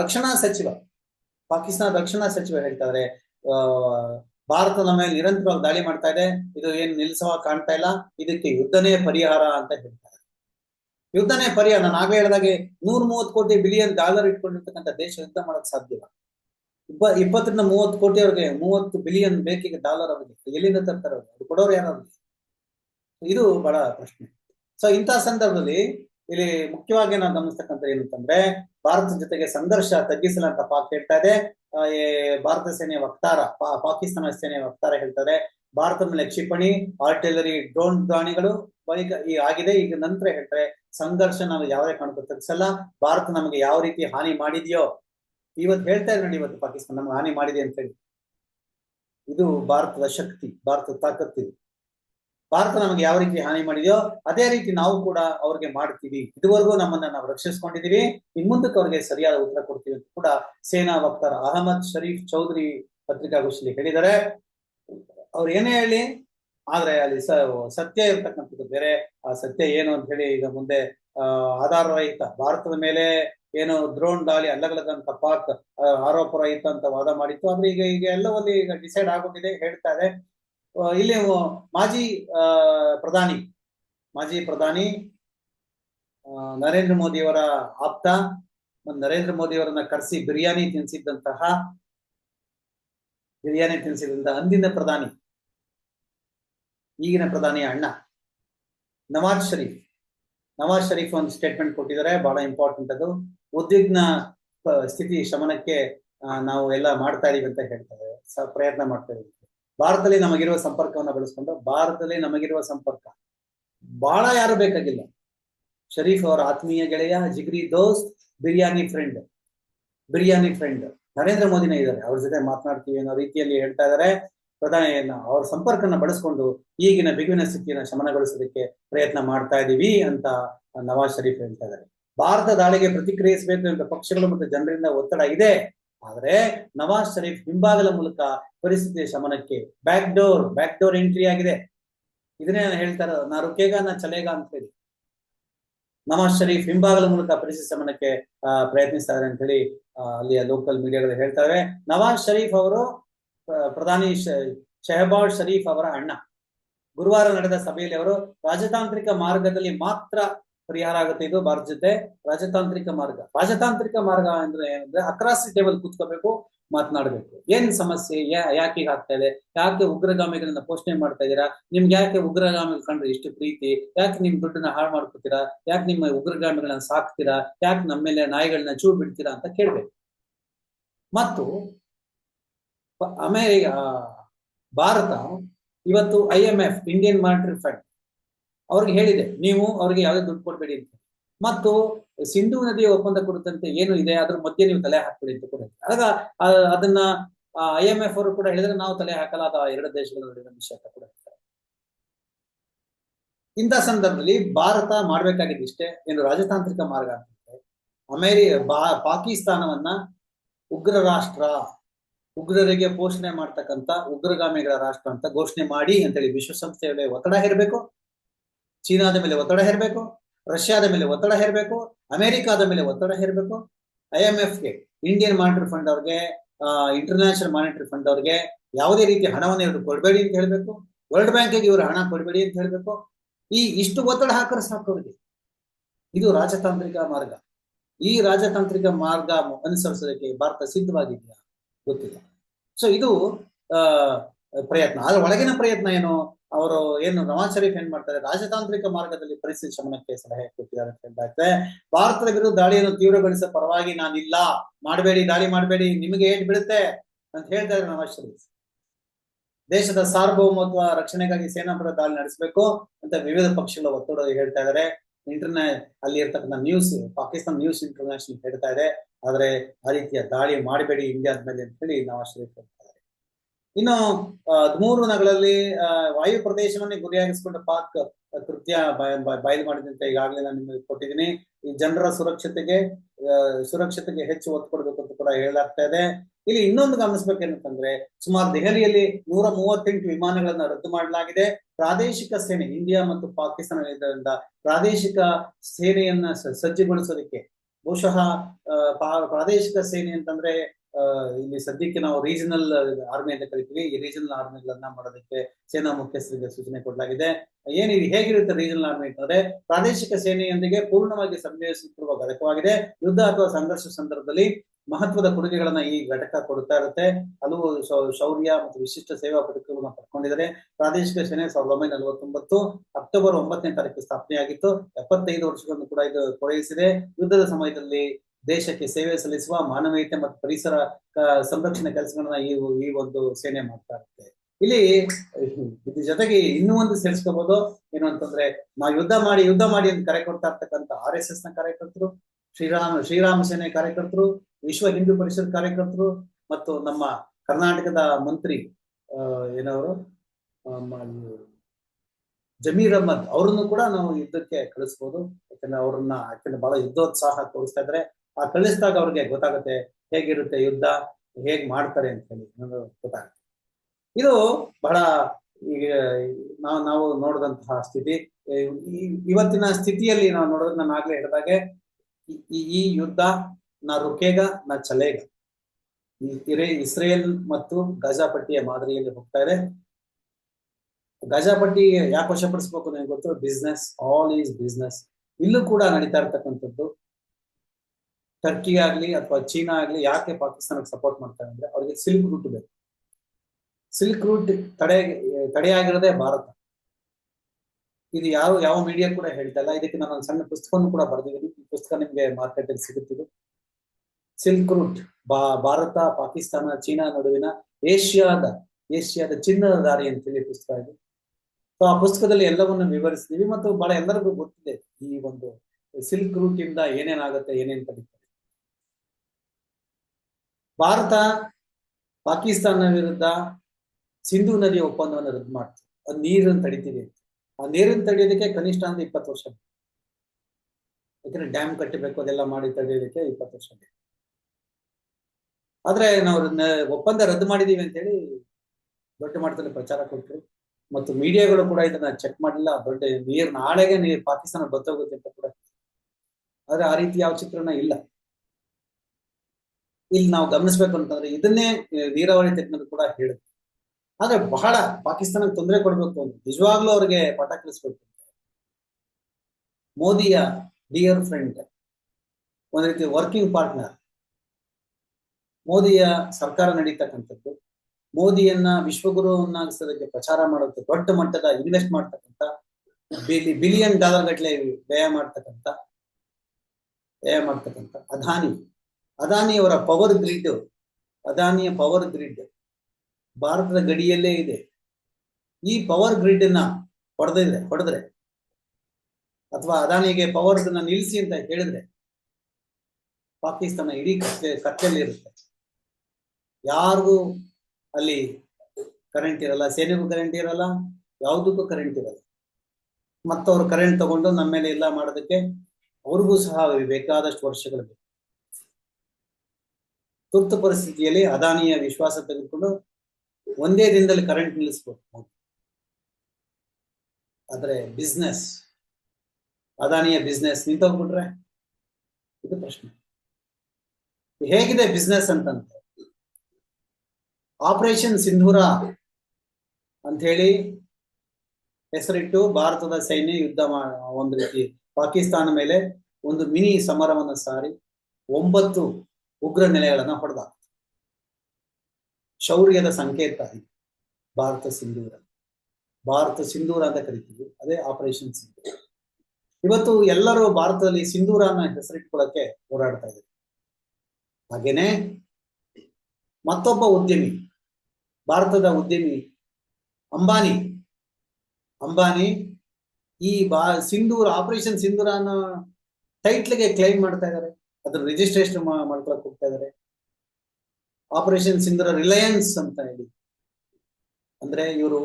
ರಕ್ಷಣಾ ಸಚಿವ ಪಾಕಿಸ್ತಾನ ರಕ್ಷಣಾ ಸಚಿವ ಹೇಳ್ತಾರೆ ಭಾರತ ನಮ್ಮ ಮೇಲೆ ನಿರಂತರವಾಗಿ ದಾಳಿ ಮಾಡ್ತಾ ಇದೆ, ಇದು ಏನ್ ನಿಲ್ಲಿಸುವ ಕಾಣ್ತಾ ಇಲ್ಲ, ಇದಕ್ಕೆ ಯುದ್ಧನೇ ಪರಿಹಾರ ಅಂತ ಹೇಳ್ತಾರೆ. ಯುದ್ಧನೇ ಪರಿಹಾರ, ನಾನು ಆಗಲೇ ಹೇಳಿದಾಗೆ ನೂರ್ ಮೂವತ್ತು ಕೋಟಿ ಬಿಲಿಯನ್ ಡಾಲರ್ ಇಟ್ಕೊಂಡಿರ್ತಕ್ಕಂಥ ದೇಶ ಯುದ್ಧ ಮಾಡಕ್ ಸಾಧ್ಯವ ಇಪ್ಪ, ಇಪ್ಪತ್ತರಿಂದ ಮೂವತ್ತು ಕೋಟಿ ಅವ್ರಿಗೆ ಮೂವತ್ತು ಬಿಲಿಯನ್ ಬೇಕಿಗೆ ಡಾಲರ್ ಅವ್ರಿಗೆ ಎಲ್ಲಿಂದ ತರ್ತಾರೆ ಅವ್ರು? ಕೊಡೋರು ಯಾರು ಇದು ಬಹಳ ಪ್ರಶ್ನೆ. ಸೊ ಇಂತಹ ಸಂದರ್ಭದಲ್ಲಿ ಇಲ್ಲಿ ಮುಖ್ಯವಾಗಿ ನಾವು ಗಮನಿಸ್ತಕ್ಕಂಥ ಏನಂತಂದ್ರೆ ಭಾರತದ ಜೊತೆಗೆ ಸಂಘರ್ಷ ತಗ್ಗಿಸಲ ಅಂತ ಪಾಕ್ ಹೇಳ್ತಾ ಇದೆ. ಭಾರತ ಸೇನೆಯ ವಕ್ತಾರ ಪಾಕಿಸ್ತಾನ ಸೇನೆಯ ವಕ್ತಾರ ಹೇಳ್ತಾರೆ. ಭಾರತ ಮೇಲೆ ಕ್ಷಿಪಣಿ, ಆರ್ಟಿಲರಿ, ಡ್ರೋನ್ ದಾಣಿಗಳು ಬಳಿಕ ಈ ಆಗಿದೆ. ಈಗ ನಂತರ ಹೇಳ್ತಾರೆ, ಸಂಘರ್ಷ ನಾವು ಯಾವುದೇ ಕಾರಣಕ್ಕೂ ತಗ್ಸಲ್ಲ ಭಾರತ ನಮಗೆ ಯಾವ ರೀತಿ ಹಾನಿ ಮಾಡಿದೆಯೋ, ಇವತ್ತು ಹೇಳ್ತಾ ಇದ್ರೆ ಇವತ್ತು ಪಾಕಿಸ್ತಾನ ನಮ್ಗೆ ಹಾನಿ ಮಾಡಿದೆ ಅಂತ ಹೇಳಿ. ಇದು ಭಾರತದ ಶಕ್ತಿ, ಭಾರತದ ತಾಕತ್ತು ಭಾರತ ನಮಗೆ ಯಾವ ರೀತಿ ಹಾನಿ ಮಾಡಿದೆಯೋ ಅದೇ ರೀತಿ ನಾವು ಕೂಡ ಅವ್ರಿಗೆ ಮಾಡ್ತೀವಿ. ಇದುವರೆಗೂ ನಮ್ಮನ್ನ ನಾವು ರಕ್ಷಿಸ್ಕೊಂಡಿದೀವಿ. ಇನ್ ಮುಂದಕ್ಕೆ ಅವ್ರಿಗೆ ಸರಿಯಾದ ಉತ್ತರ ಕೊಡ್ತೀವಿ ಅಂತ ಕೂಡ ಸೇನಾ ವಕ್ತಾರ ಅಹಮದ್ ಶರೀಫ್ ಚೌಧರಿ ಪತ್ರಿಕಾಗೋಷ್ಠಿಯಲ್ಲಿ ಹೇಳಿದ್ದಾರೆ. ಅವ್ರು ಏನೇ ಹೇಳಿ, ಆದ್ರೆ ಅಲ್ಲಿ ಸತ್ಯ ಇರ್ತಕ್ಕಂಥದ್ದು ಬೇರೆ. ಆ ಸತ್ಯ ಏನು ಅಂತ ಹೇಳಿ ಈಗ ಮುಂದೆ ಆಧಾರ ರಹಿತ ಭಾರತದ ಮೇಲೆ ಏನು ಡ್ರೋನ್ ದಾಳಿ ಅಲ್ಲಗಲದಂತ ಪಾಕ್ ಆರೋಪ ರಹಿತ ಅಂತ ವಾದ ಮಾಡಿತ್ತು. ಅಂದ್ರೆ ಈಗ ಈಗ ಎಲ್ಲವಲ್ಲಿ ಈಗ ಡಿಸೈಡ್ ಆಗೋಗಿದೆ ಹೇಳ್ತಾರೆ ಇಲ್ಲಿ ಮಾಜಿ ಪ್ರಧಾನಿ ಮಾಜಿ ಪ್ರಧಾನಿ ನರೇಂದ್ರ ಮೋದಿಯವರ ಆಪ್ತ ನರೇಂದ್ರ ಮೋದಿಯವರನ್ನ ಕರೆಸಿ ಬಿರಿಯಾನಿ ತಿನ್ಸಿದ್ದಂತಹ, ಬಿರಿಯಾನಿ ತಿನ್ಸಿದಂತಹ ಅಂದಿನ ಪ್ರಧಾನಿ, ಈಗಿನ ಪ್ರಧಾನಿ ಅಣ್ಣ, ನವಾಜ್ ಶರೀಫ್. ನವಾಜ್ ಶರೀಫ್ ಒಂದು ಸ್ಟೇಟ್ಮೆಂಟ್ ಕೊಟ್ಟಿದ್ದಾರೆ, ಬಹಳ ಇಂಪಾರ್ಟೆಂಟ್ ಅದು. ಉದ್ವಿಗ್ನ ಸ್ಥಿತಿ ಶಮನಕ್ಕೆ ನಾವು ಎಲ್ಲ ಮಾಡ್ತಾ ಇದೀವಿ ಅಂತ ಹೇಳ್ತಾರೆ. ಪ್ರಯತ್ನ ಮಾಡ್ತಾ ಇದೀವಿ. ಭಾರತದಲ್ಲಿ ನಮಗಿರುವ ಸಂಪರ್ಕವನ್ನ ಬೆಳೆಸ್ಕೊಂಡು ಭಾರತದಲ್ಲಿ ನಮಗಿರುವ ಸಂಪರ್ಕ. ಬಹಳ ಯಾರು ಬೇಕಾಗಿಲ್ಲ. ಶರೀಫ್ ಅವರ ಆತ್ಮೀಯ ಗೆಳೆಯ, ಜಿಗ್ರಿ ದೋಸ್ತ್, ಬಿರಿಯಾನಿ ಫ್ರೆಂಡ್ ಬಿರಿಯಾನಿ ಫ್ರೆಂಡ್ ನರೇಂದ್ರ ಮೋದಿನೇ ಇದ್ದಾರೆ. ಅವ್ರ ಜೊತೆ ಮಾತನಾಡ್ತೀವಿ ಅನ್ನೋ ರೀತಿಯಲ್ಲಿ ಹೇಳ್ತಾ ಇದ್ದಾರೆ. ಪ್ರಧಾನಿಯನ್ನ ಅವ್ರ ಸಂಪರ್ಕನ ಬಳಸ್ಕೊಂಡು ಈಗಿನ ಬಿಗುವಿನ ಸ್ಥಿತಿಯನ್ನ ಶಮನಗೊಳಿಸೋದಕ್ಕೆ ಪ್ರಯತ್ನ ಮಾಡ್ತಾ ಇದ್ದೀವಿ ಅಂತ ನವಾಜ್ ಶರೀಫ್ ಹೇಳ್ತಾ ಇದ್ದಾರೆ. ಭಾರತ ದಾಳಿಗೆ ಪ್ರತಿಕ್ರಿಯಿಸಬೇಕು ಅಂತ ಪಕ್ಷಗಳು ಮತ್ತು ಜನರಿಂದ ಒತ್ತಡ ಇದೆ. ಆದ್ರೆ ನವಾಜ್ ಶರೀಫ್ ಹಿಂಭಾಗದ ಮೂಲಕ ಪರಿಸ್ಥಿತಿಯ ಶಮನಕ್ಕೆ back door back door entry ಆಗಿದೆ. ಇದನ್ನೇ ನಾನು ಹೇಳ್ತಾರ ನಾ ರುಕೇಗ ನಾ ಚಲೇಗ ಅಂತ ಹೇಳಿ. ನವಾಜ್ ಶರೀಫ್ ಹಿಂಭಾಗದ ಮೂಲಕ ಪರಿಸ್ಥಿತಿ ಶಮನಕ್ಕೆ ಪ್ರಯತ್ನಿಸ್ತಾರೆ ಅಂತ ಹೇಳಿ ಅಲ್ಲಿಯ ಲೋಕಲ್ ಮೀಡಿಯಾಗಳು ಹೇಳ್ತಾರೆ ನವಾಜ್ ಶರೀಫ್ ಅವರು ಪ್ರಧಾನಿ ಶೆಹಬಾಜ್ ಶರೀಫ್ ಅವರ ಅಣ್ಣ. ಗುರುವಾರ ನಡೆದ ಸಭೆಯಲ್ಲಿ ಅವರು ರಾಜತಾಂತ್ರಿಕ ಮಾರ್ಗದಲ್ಲಿ ಮಾತ್ರ ಪರಿಹಾರ ಆಗುತ್ತೆ. ಇದು ಭಾರತ ಜೊತೆ ರಾಜತಾಂತ್ರಿಕ ಮಾರ್ಗ. ರಾಜತಾಂತ್ರಿಕ ಮಾರ್ಗ ಅಂದ್ರೆ ಏನಂದ್ರೆ ಅಕ್ರಾಸಿ ಟೇಬಲ್ ಕೂತ್ಕೋಬೇಕು, ಮಾತನಾಡಬೇಕು. ಏನ್ ಸಮಸ್ಯೆ? ಯಾಕೆ ಈಗ ಆಗ್ತಾ ಇದೆ? ಯಾಕೆ ಉಗ್ರಗಾಮಿಗಳನ್ನ ಪೋಷಣೆ ಮಾಡ್ತಾ ಇದ್ದೀರಾ? ನಿಮ್ಗೆ ಯಾಕೆ ಉಗ್ರಗಾಮಿಗಳು ಕಂಡ್ರೆ ಇಷ್ಟು ಪ್ರೀತಿ? ಯಾಕೆ ನಿಮ್ ದುಡ್ಡನ್ನ ಹಾಳು ಮಾಡ್ಕೊತೀರಾ? ಯಾಕೆ ನಿಮ್ಮ ಉಗ್ರಗಾಮಿಗಳನ್ನ ಸಾಕ್ತೀರಾ? ಯಾಕೆ ನಮ್ಮ ಮೇಲೆ ನಾಯಿಗಳನ್ನ ಚೂ ಬಿಡ್ತೀರಾ ಅಂತ ಕೇಳ್ಬೇಕು. ಮತ್ತು ಅಮೇರಿಕ ಭಾರತ ಇವತ್ತು I M F Indian monetary fund ಅವ್ರಿಗೆ ಹೇಳಿದೆ, ನೀವು ಅವ್ರಿಗೆ ಯಾವುದೇ ದುಡ್ಡು ಕೊಡ್ಬೇಡಿ ಅಂತ. ಮತ್ತು ಸಿಂಧು ನದಿಯ ಒಪ್ಪಂದ ಕುರಿತಂತೆ ಏನು ಇದೆ, ಅದ್ರ ಮಧ್ಯೆ ನೀವು ತಲೆ ಹಾಕ್ಬೇಡಿ ಅಂತ ಕೂಡ ಆಗ ಅದನ್ನ ಐ ಎಂ ಎಫ್ ಅವರು ಕೂಡ ಹೇಳಿದ್ರೆ ನಾವು ತಲೆ ಹಾಕಲ್ಲ, ಅದು ಎರಡು ದೇಶಗಳ ನಡುವಿನ ವಿಷಯ ಕೂಡ ಹೇಳ್ತಾರೆ. ಇಂಥ ಸಂದರ್ಭದಲ್ಲಿ ಭಾರತ ಮಾಡ್ಬೇಕಾಗಿದ್ದು ಇಷ್ಟೇ, ಏನು ರಾಜತಾಂತ್ರಿಕ ಮಾರ್ಗ ಅಂತಂದ್ರೆ ಅಮೇರಿ ಪಾಕಿಸ್ತಾನವನ್ನ ಉಗ್ರ ರಾಷ್ಟ್ರ, ಉಗ್ರರಿಗೆ ಪೋಷಣೆ ಮಾಡ್ತಕ್ಕಂಥ ಉಗ್ರಗಾಮಿಗಳ ರಾಷ್ಟ್ರ ಅಂತ ಘೋಷಣೆ ಮಾಡಿ ಅಂತೇಳಿ ವಿಶ್ವಸಂಸ್ಥೆಯ ಮೇಲೆ ಒತ್ತಡ ಹೇರಬೇಕು. ಚೀನಾದ ಮೇಲೆ ಒತ್ತಡ ಹೇರಬೇಕು, ರಷ್ಯಾದ ಮೇಲೆ ಒತ್ತಡ ಹೇರಬೇಕು, ಅಮೆರಿಕಾದ ಮೇಲೆ ಒತ್ತಡ ಹೇರಬೇಕು. ಐ ಎಂ ಎಫ್ಗೆ ಇಂಡಿಯನ್ ಮಾನಿಟರಿ ಫಂಡ್ ಅವ್ರಿಗೆ ಇಂಟರ್ನ್ಯಾಷನಲ್ ಮಾನಿಟರಿ ಫಂಡ್ ಅವ್ರಿಗೆ ಯಾವುದೇ ರೀತಿ ಹಣವನ್ನು ಇವರು ಕೊಡಬೇಡಿ ಅಂತ ಹೇಳಬೇಕು. ವರ್ಲ್ಡ್ ಬ್ಯಾಂಕಿಗೆ ಇವರು ಹಣ ಕೊಡಬೇಡಿ ಅಂತ ಹೇಳಬೇಕು. ಈ ಇಷ್ಟು ಒತ್ತಡ ಹಾಕರು ಸಾಕು ಅವ್ರಿಗೆ. ಇದು ರಾಜತಾಂತ್ರಿಕ ಮಾರ್ಗ. ಈ ರಾಜತಾಂತ್ರಿಕ ಮಾರ್ಗ ಅನುಸರಿಸೋದಕ್ಕೆ ಭಾರತ ಸಿದ್ಧವಾಗಿದೆಯಾ? ಗೊತ್ತಿಲ್ಲ. ಸೊ ಇದು ಪ್ರಯತ್ನ. ಆದ್ರೆ ಒಳಗಿನ ಪ್ರಯತ್ನ ಏನು? ಅವರು ಏನು ನವಾಜ್ ಶರೀಫ್ ಏನ್ ಮಾಡ್ತಾರೆ? ರಾಜತಾಂತ್ರಿಕ ಮಾರ್ಗದಲ್ಲಿ ಪರಿಸ್ಥಿತಿ ಶಮನಕ್ಕೆ ಸಲಹೆ ಕೊಟ್ಟಿದ್ದಾರೆ ಅಂತ ಹೇಳ್ತಾ ಭಾರತದ ವಿರುದ್ಧ ದಾಳಿಯನ್ನು ತೀವ್ರಗೊಳಿಸೋ ಪರವಾಗಿ ನಾನಿಲ್ಲ. ಮಾಡಬೇಡಿ, ದಾಳಿ ಮಾಡಬೇಡಿ. ನಿಮಗೆ ಏನ್ ಬಿಡುತ್ತೆ ಅಂತ ಹೇಳ್ತಾ ಇದ್ದಾರೆ ನವಾಜ್ ಶರೀಫ್. ದೇಶದ ಸಾರ್ವಭೌಮತ್ವ ರಕ್ಷಣೆಗಾಗಿ ಸೇನಾ ಪಡೆ ದಾಳಿ ನಡೆಸಬೇಕು ಅಂತ ವಿವಿಧ ಪಕ್ಷಗಳ ಒತ್ತಡ ಹೇಳ್ತಾ ಇದ್ದಾರೆ. ಇಂಟರ್ನೆ ಅಲ್ಲಿ ಇರ್ತಕ್ಕಂಥ ನ್ಯೂಸ್, ಪಾಕಿಸ್ತಾನ ನ್ಯೂಸ್ ಇಂಟರ್ನ್ಯಾಷನಲ್ ಹೇಳ್ತಾ ಇದೆ. ಆದ್ರೆ ಆ ರೀತಿಯ ದಾಳಿ ಮಾಡಬೇಡಿ ಇಂಡಿಯಾದ ಮೇಲೆ ಅಂತ ಹೇಳಿ ನವಾಜ್ ಶರೀಫ್ ಇನ್ನು ಹದಿಮೂರು ನಗಳಲ್ಲಿ ವಾಯು ಪ್ರದೇಶವನ್ನೇ ಗುರಿಯಾಗಿಸಿಕೊಂಡ ಪಾಕ್ ಕೃತ್ಯ ಬಯಲು ಮಾಡಿದೆ ಅಂತ ಈಗಾಗಲೇ ನಾನು ನಿಮಗೆ ಕೊಟ್ಟಿದ್ದೀನಿ. ಈ ಜನರ ಸುರಕ್ಷತೆಗೆ ಸುರಕ್ಷತೆಗೆ ಹೆಚ್ಚು ಒತ್ತು ಕೊಡಬೇಕು ಅಂತ ಕೂಡ ಹೇಳಲಾಗ್ತಾ ಇದೆ. ಇಲ್ಲಿ ಇನ್ನೊಂದು ಗಮನಿಸ್ಬೇಕೇನಂತಂದ್ರೆ, ಸುಮಾರು ದೆಹಲಿಯಲ್ಲಿ ನೂರ ಮೂವತ್ತೆಂಟು ವಿಮಾನಗಳನ್ನ ರದ್ದು ಮಾಡಲಾಗಿದೆ. ಪ್ರಾದೇಶಿಕ ಸೇನೆ, ಇಂಡಿಯಾ ಮತ್ತು ಪಾಕಿಸ್ತಾನ ಇದರಿಂದ ಪ್ರಾದೇಶಿಕ ಸೇನೆಯನ್ನ ಸಜ್ಜುಗೊಳಿಸೋದಕ್ಕೆ ಬಹುಶಃ ಪ್ರಾದೇಶಿಕ ಸೇನೆ ಅಂತಂದ್ರೆ ಇಲ್ಲಿ ಸದ್ಯಕ್ಕೆ ನಾವು ರೀಜನಲ್ ಆರ್ಮಿ ಅಂತ ಕರಿತೀವಿ. ಈ ರೀಜನಲ್ ಆರ್ಮಿಗಳನ್ನ ಮಾಡೋದಕ್ಕೆ ಸೇನಾ ಮುಖ್ಯಸ್ಥರಿಗೆ ಸೂಚನೆ ಕೊಡಲಾಗಿದೆ. ಏನು ಇದು ಹೇಗಿರುತ್ತೆ ರೀಜನಲ್ ಆರ್ಮಿ ಅಂತಂದ್ರೆ ಪ್ರಾದೇಶಿಕ ಸೇನೆಯೊಂದಿಗೆ ಪೂರ್ಣವಾಗಿ ಸಂಯೋಜಿಸುತ್ತಿರುವ ಘಟಕವಾಗಿದೆ. ಯುದ್ಧ ಅಥವಾ ಸಂಘರ್ಷ ಸಂದರ್ಭದಲ್ಲಿ ಮಹತ್ವದ ಕೊಡುಗೆಗಳನ್ನ ಈ ಘಟಕ ಕೊಡ್ತಾ ಇರುತ್ತೆ. ಹಲವು ಶೌರ್ಯ ಮತ್ತು ವಿಶಿಷ್ಟ ಸೇವಾ ಪದಕಗಳನ್ನ ಪಡ್ಕೊಂಡಿದ್ದಾರೆ. ಪ್ರಾದೇಶಿಕ ಸೇನೆ ಸಾವಿರದ ಒಂಬೈನೂರ ನಲವತ್ತೊಂಬತ್ತು ಅಕ್ಟೋಬರ್ ಒಂಬತ್ತನೇ ತಾರೀಕು ಸ್ಥಾಪನೆಯಾಗಿತ್ತು. ಎಪ್ಪತ್ತೈದು ವರ್ಷಗಳನ್ನು ಕೂಡ ಇದು ಪೂರೈಸಿದೆ. ಯುದ್ಧದ ಸಮಯದಲ್ಲಿ ದೇಶಕ್ಕೆ ಸೇವೆ ಸಲ್ಲಿಸುವ ಮಾನವೀಯತೆ ಮತ್ತು ಪರಿಸರ ಸಂರಕ್ಷಣೆ ಕೆಲಸಗಳನ್ನ ಈ ಈ ಒಂದು ಸೇನೆ ಮಾಡ್ತಾ ಇರುತ್ತೆ. ಇಲ್ಲಿ ಇದ್ರ ಜೊತೆಗೆ ಇನ್ನೂ ಒಂದು ಸೇರಿಸ್ಕೋಬಹುದು ಏನು ಅಂತಂದ್ರೆ, ನಾವು ಯುದ್ಧ ಮಾಡಿ ಯುದ್ಧ ಮಾಡಿ ಅಂತ ಕರೆ ಕೊಡ್ತಾ ಇರ್ತಕ್ಕಂಥ ಆರ್ ಎಸ್ ಎಸ್ನ ಕಾರ್ಯಕರ್ತರು, ಶ್ರೀರಾಮ ಶ್ರೀರಾಮ ಸೇನೆ ಕಾರ್ಯಕರ್ತರು, ವಿಶ್ವ ಹಿಂದೂ ಪರಿಷತ್ ಕಾರ್ಯಕರ್ತರು, ಮತ್ತು ನಮ್ಮ ಕರ್ನಾಟಕದ ಮಂತ್ರಿ ಏನವರು ಜಮೀರ್ ಅಹ್ಮದ್ ಅವ್ರನ್ನು ಕೂಡ ನಾವು ಯುದ್ಧಕ್ಕೆ ಕಳಿಸ್ಬೋದು. ಯಾಕಂದ್ರೆ ಅವ್ರನ್ನ ಯಾಕಂದ್ರೆ ಬಹಳ ಯುದ್ಧೋತ್ಸಾಹ ತೋರಿಸ್ತಾ ಇದ್ರೆ. ಆ ಕಳಿಸಿದಾಗ ಅವ್ರಿಗೆ ಗೊತ್ತಾಗುತ್ತೆ ಹೇಗಿರುತ್ತೆ ಯುದ್ಧ, ಹೇಗ್ ಮಾಡ್ತಾರೆ ಅಂತ ಹೇಳಿ ಗೊತ್ತಾಗುತ್ತೆ. ಇದು ಬಹಳ ಈಗ ನಾವು ನಾವು ನೋಡಿದಂತಹ ಸ್ಥಿತಿ. ಇವತ್ತಿನ ಸ್ಥಿತಿಯಲ್ಲಿ ನಾವು ನೋಡೋದು ನಾನು ಆಗ್ಲೇ ಹೇಳಿದಾಗೆ, ಈ ಯುದ್ಧ ನಾ ರುಕೇಗ ನಾ ಚಲೇಗ. ಇಸ್ರೇಲ್ ಮತ್ತು ಗಜಾಪಟ್ಟಿಯ ಮಾದರಿಯಲ್ಲಿ ಹೋಗ್ತಾ ಇದೆ. ಗಜಾಪಟ್ಟಿ ಯಾಕೆ ವಶಪಡಿಸ್ಬೇಕು ನನಗೆ ಗೊತ್ತು? ಬಿಸ್ನೆಸ್ ಆಲ್ ಈಸ್ ಬಿಸ್ನೆಸ್ ಇಲ್ಲೂ ಕೂಡ ನಡೀತಾ ಇರ್ತಕ್ಕಂಥದ್ದು ಟರ್ಕಿ ಆಗ್ಲಿ ಅಥವಾ ಚೀನಾ ಆಗ್ಲಿ ಯಾಕೆ ಪಾಕಿಸ್ತಾನಕ್ಕೆ ಸಪೋರ್ಟ್ ಮಾಡ್ತಾರೆ ಅಂದ್ರೆ ಅವ್ರಿಗೆ ಸಿಲ್ಕ್ ರೂಟ್ ಬೇಕು. ಸಿಲ್ಕ್ ರೂಟ್ ತಡೆ, ತಡೆಯಾಗಿರೋದೇ ಭಾರತ. ಇದು ಯಾವ ಯಾವ ಮೀಡಿಯಾ ಕೂಡ ಹೇಳ್ತಾ ಇಲ್ಲ. ಇದಕ್ಕೆ ನಾನು ಒಂದು ಸಣ್ಣ ಪುಸ್ತಕವನ್ನು ಕೂಡ ಬರೆದಿದ್ದೀನಿ. ಈ ಪುಸ್ತಕ ನಿಮ್ಗೆ ಮಾರ್ಕೆಟ್ ಅಲ್ಲಿ ಸಿಗುತ್ತಿದೆ. Silk route Bharat, Pakistan, China ನಡುವಿನ ಏಷ್ಯಾದ ಏಷ್ಯಾದ ಚಿನ್ನದ ದಾರಿ ಅಂತೇಳಿ ಪುಸ್ತಕ ಇದೆ. ಸೊ ಆ ಪುಸ್ತಕದಲ್ಲಿ ಎಲ್ಲವನ್ನು ವಿವರಿಸ್ತೀವಿ ಮತ್ತು ಬಹಳ ಎಲ್ಲರಿಗೂ ಗೊತ್ತಿದೆ ಈ ಒಂದು ಸಿಲ್ಕ್ ರೂಟ್ ಇಂದ ಏನೇನಾಗುತ್ತೆ, ಏನೇನು ಕಲಿತಾರೆ ಭಾರತ ಪಾಕಿಸ್ತಾನ ವಿರುದ್ಧ ಸಿಂಧು ನದಿ ಒಪ್ಪಂದವನ್ನು ರದ್ದು ಮಾಡ್ತೀವಿ ಅದು ನೀರನ್ನು ತಡಿತೀವಿ ಆ ನೀರನ್ನು ತಡೆಯೋದಕ್ಕೆ ಕನಿಷ್ಠ ಅಂದ್ರೆ ಇಪ್ಪತ್ತು ವರ್ಷ ಯಾಕಂದ್ರೆ ಡ್ಯಾಮ್ ಕಟ್ಟಬೇಕು, ಅದೆಲ್ಲ ಮಾಡಿ ತಡೆಯೋದಕ್ಕೆ ಇಪ್ಪತ್ತು ವರ್ಷ ಬೇಕು. ಆದ್ರೆ ನಾವು ಒಪ್ಪಂದ ರದ್ದು ಮಾಡಿದೀವಿ ಅಂತ ಹೇಳಿ ದೊಡ್ಡ ಮಟ್ಟದಲ್ಲಿ ಪ್ರಚಾರ ಕೊಟ್ಟರು. ಮತ್ತು ಮೀಡಿಯಾಗಳು ಕೂಡ ಇದನ್ನ ಚೆಕ್ ಮಾಡಲಿಲ್ಲ ದೊಡ್ಡ ನೀರ್ ನಾಳೆಗೆ ನೀರ್ ಪಾಕಿಸ್ತಾನ ಬತ್ತೋಗುತ್ತೆ ಅಂತ ಕೂಡ. ಆದ್ರೆ ಆ ರೀತಿ ಯಾವ ಚಿತ್ರಣ ಇಲ್ಲ. ಇಲ್ಲಿ ನಾವು ಗಮನಿಸ್ಬೇಕು ಅಂತಂದ್ರೆ ಇದನ್ನೇ ನೀರಾವರಿ ತಜ್ಞರು ಕೂಡ ಹೇಳುತ್ತೆ. ಆದ್ರೆ ಬಹಳ ಪಾಕಿಸ್ತಾನಕ್ಕೆ ತೊಂದರೆ ಕೊಡ್ಬೇಕು ಅಂತ ನಿಜವಾಗ್ಲೂ ಅವ್ರಿಗೆ ಪಾಠ ಕಲಿಸ್ಬೇಕು. ಮೋದಿಯ ಡಿಯರ್ ಫ್ರೆಂಡ್ ಒಂದ್ ರೀತಿ ವರ್ಕಿಂಗ್ ಪಾರ್ಟ್ನರ್ ಮೋದಿಯ ಸರ್ಕಾರ ನಡೀತಕ್ಕಂಥದ್ದು, ಮೋದಿಯನ್ನ ವಿಶ್ವಗುರುವನ್ನಾಗಿಸೋದಕ್ಕೆ ಪ್ರಚಾರ ಮಾಡೋದು, ದೊಡ್ಡ ಮಟ್ಟದ ಇನ್ವೆಸ್ಟ್ ಮಾಡ್ತಕ್ಕಂಥ ಬಿಲಿ ಬಿಲಿಯನ್ ಡಾಲರ್ ಗಟ್ಟಲೆ ವ್ಯಯ ಮಾಡ್ತಕ್ಕಂತ ವ್ಯಯ ಮಾಡ್ತಕ್ಕಂಥ ಅದಾನಿ. ಅದಾನಿಯವರ ಪವರ್ ಗ್ರಿಡ್ ಅದಾನಿಯ ಪವರ್ ಗ್ರಿಡ್ ಭಾರತದ ಗಡಿಯಲ್ಲೇ ಇದೆ. ಈ ಪವರ್ ಗ್ರಿಡ್ ಅನ್ನ ಹೊಡೆದಿದ್ರೆ ಹೊಡೆದ್ರೆ ಅಥವಾ ಅದಾನಿಗೆ ಪವರ್ ನಿಲ್ಲಿಸಿ ಅಂತ ಹೇಳಿದ್ರೆ, ಪಾಕಿಸ್ತಾನ ಇಡೀ ಕತ್ತೆ ಕತ್ತೆಯಲ್ಲಿರುತ್ತೆ ಯಾರಿಗೂ ಅಲ್ಲಿ ಕರೆಂಟ್ ಇರಲ್ಲ, ಸೇನೆಗೂ ಕರೆಂಟ್ ಇರಲ್ಲ, ಯಾವುದಕ್ಕೂ ಕರೆಂಟ್ ಇರಲ್ಲ. ಮತ್ತವ್ರು ಕರೆಂಟ್ ತಗೊಂಡು ನಮ್ಮ ಮೇಲೆ ಎಲ್ಲ ಮಾಡೋದಕ್ಕೆ ಅವ್ರಿಗೂ ಸಹ ಬೇಕಾದಷ್ಟು ವರ್ಷಗಳು ತುರ್ತು ಪರಿಸ್ಥಿತಿಯಲ್ಲಿ ಅದಾನಿಯ ವಿಶ್ವಾಸ ತೆಗೆದುಕೊಂಡು ಒಂದೇ ದಿನದಲ್ಲಿ ಕರೆಂಟ್ ನಿಲ್ಲಿಸ್ಬೋದು. ಆದ್ರೆ ಬಿಸ್ನೆಸ್ ಅದಾನಿಯ ಬಿಸ್ನೆಸ್ ನಿಂತೋಗ್ಬಿಟ್ರೆ ಇದು ಪ್ರಶ್ನೆ. ಹೇಗಿದೆ ಬಿಸ್ನೆಸ್ ಅಂತಂತ ಆಪರೇಷನ್ ಸಿಂಧೂರ ಅಂತ ಹೇಳಿ ಹೆಸರಿಟ್ಟು ಭಾರತದ ಸೈನ್ಯ ಯುದ್ಧ ಒಂದು ರೀತಿ ಪಾಕಿಸ್ತಾನ ಮೇಲೆ ಒಂದು ಮಿನಿ ಸಮರವನ್ನು ಸಾರಿ ಒಂಬತ್ತು ಉಗ್ರ ನೆಲೆಗಳನ್ನ ಹೊಡೆದ ಶೌರ್ಯದ ಸಂಕೇತ ಇದು. ಭಾರತ ಸಿಂಧೂರ. ಭಾರತ ಸಿಂಧೂರ ಅಂತ ಕರಿತೀವಿ. ಅದೇ ಆಪರೇಷನ್ ಸಿಂಧೂರ. ಇವತ್ತು ಎಲ್ಲರೂ ಭಾರತದಲ್ಲಿ ಸಿಂಧೂರ ಸಿಂಧೂರನ ಹೆಸರಿಟ್ಕೊಳ್ಳಕ್ಕೆ ಹೋರಾಡ್ತಾ ಇದ್ದಾರೆ. ಹಾಗೇನೆ ಮತ್ತೊಬ್ಬ ಉದ್ಯಮಿ, ಭಾರತದ ಉದ್ಯಮಿ ಅಂಬಾನಿ. ಅಂಬಾನಿ ಈ ಬಾ ಸಿಂಧೂರ ಆಪರೇಷನ್ ಸಿಂಧೂರ ಅನ್ನೋ ಟೈಟ್ಲ್ಗೆ ಕ್ಲೈಮ್ ಮಾಡ್ತಾ ಇದ್ದಾರೆ. ಅದ್ರ ರಿಜಿಸ್ಟ್ರೇಷನ್ ಮಾಡ್ಕೊಳಕ್ ಹೋಗ್ತಾ ಇದಾರೆ. ಆಪರೇಷನ್ ಸಿಂಧರ ರಿಲಯನ್ಸ್ ಅಂತ ಹೇಳಿ. ಅಂದ್ರೆ ಇವರು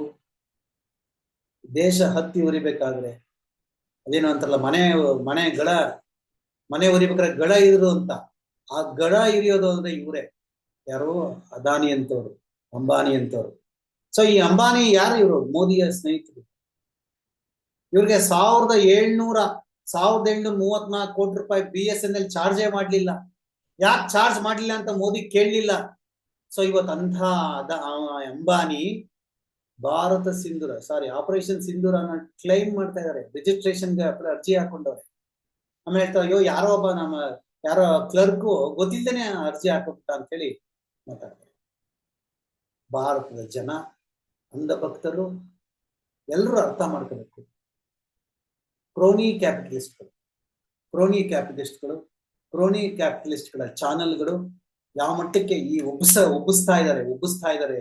ದೇಶ ಹತ್ತಿ ಉರಿಬೇಕಾದ್ರೆ, ಅದೇನೋ ಅಂತಾರಲ್ಲ, ಮನೆ ಮನೆ ಗಳ ಮನೆ ಉರಿಬೇಕಾದ್ರೆ ಗಳ ಇರೋದು ಅಂತ. ಆ ಗಳ ಇರಿಯೋದು ಅಂದ್ರೆ ಇವರೇ. ಯಾರು? ಅದಾನಿ ಅಂತವ್ರು, ಅಂಬಾನಿ ಅಂತವ್ರು. ಸೊ ಈ ಅಂಬಾನಿ ಯಾರು ಇವರು? ಮೋದಿಯ ಸ್ನೇಹಿತರು. ಇವ್ರಿಗೆ ಸಾವಿರದ ಏಳ್ನೂರ ಸಾವಿರದ ಎಂಟುನೂರ ಮೂವತ್ನಾಲ್ಕು ಕೋಟಿ ರೂಪಾಯಿ ಬಿ ಎಸ್ ಎನ್ ಎಲ್ ಚಾರ್ಜೇ ಮಾಡ್ಲಿಲ್ಲ. ಯಾಕೆ ಚಾರ್ಜ್ ಮಾಡ್ಲಿಲ್ಲ ಅಂತ ಮೋದಿ ಕೇಳಲಿಲ್ಲ? ಸೊ ಇವತ್ತು ಅಂಥ ಅಂಬಾನಿ ಭಾರತ ಸಿಂಧೂರ ಸಾರಿ ಆಪರೇಷನ್ ಸಿಂಧೂರನ ಕ್ಲೈಮ್ ಮಾಡ್ತಾ ಇದ್ದಾರೆ ರಿಜಿಸ್ಟ್ರೇಷನ್ಗೆ ಅರ್ಜಿ ಹಾಕೊಂಡವ್ರೆ ಆಮೇಲೆ ಹೇಳ್ತಾರೆ, ಅಯ್ಯೋ, ಯಾರೋ ಒಬ್ಬ ನಮ್ಮ, ಯಾರೋ ಕ್ಲರ್ಕು ಗೊತ್ತಿದ್ದೇನೆ ಅರ್ಜಿ ಹಾಕೋಬಿಟ್ಟ ಅಂತ ಹೇಳಿ ಮಾತಾಡ್ತಾರೆ. ಭಾರತದ ಜನ ಅಂಧ ಭಕ್ತರು ಎಲ್ಲರೂ ಅರ್ಥ ಮಾಡ್ಕೋಬೇಕು. ಕ್ರೋನಿ ಕ್ಯಾಪಿಟಲಿಸ್ಟ್ಗಳು ಕ್ರೋನಿ ಕ್ಯಾಪಿಟಲಿಸ್ಟ್ಗಳು, ಕ್ರೋನಿ ಕ್ಯಾಪಿಟಲಿಸ್ಟ್ಗಳ ಚಾನೆಲ್ಗಳು ಯಾವ ಮಟ್ಟಕ್ಕೆ ಈ ಒಬ್ಬಿಸ, ಒಬ್ಬಿಸ್ತಾ ಇದ್ದಾರೆ ಒಬ್ಬಿಸ್ತಾ ಇದ್ದಾರೆ.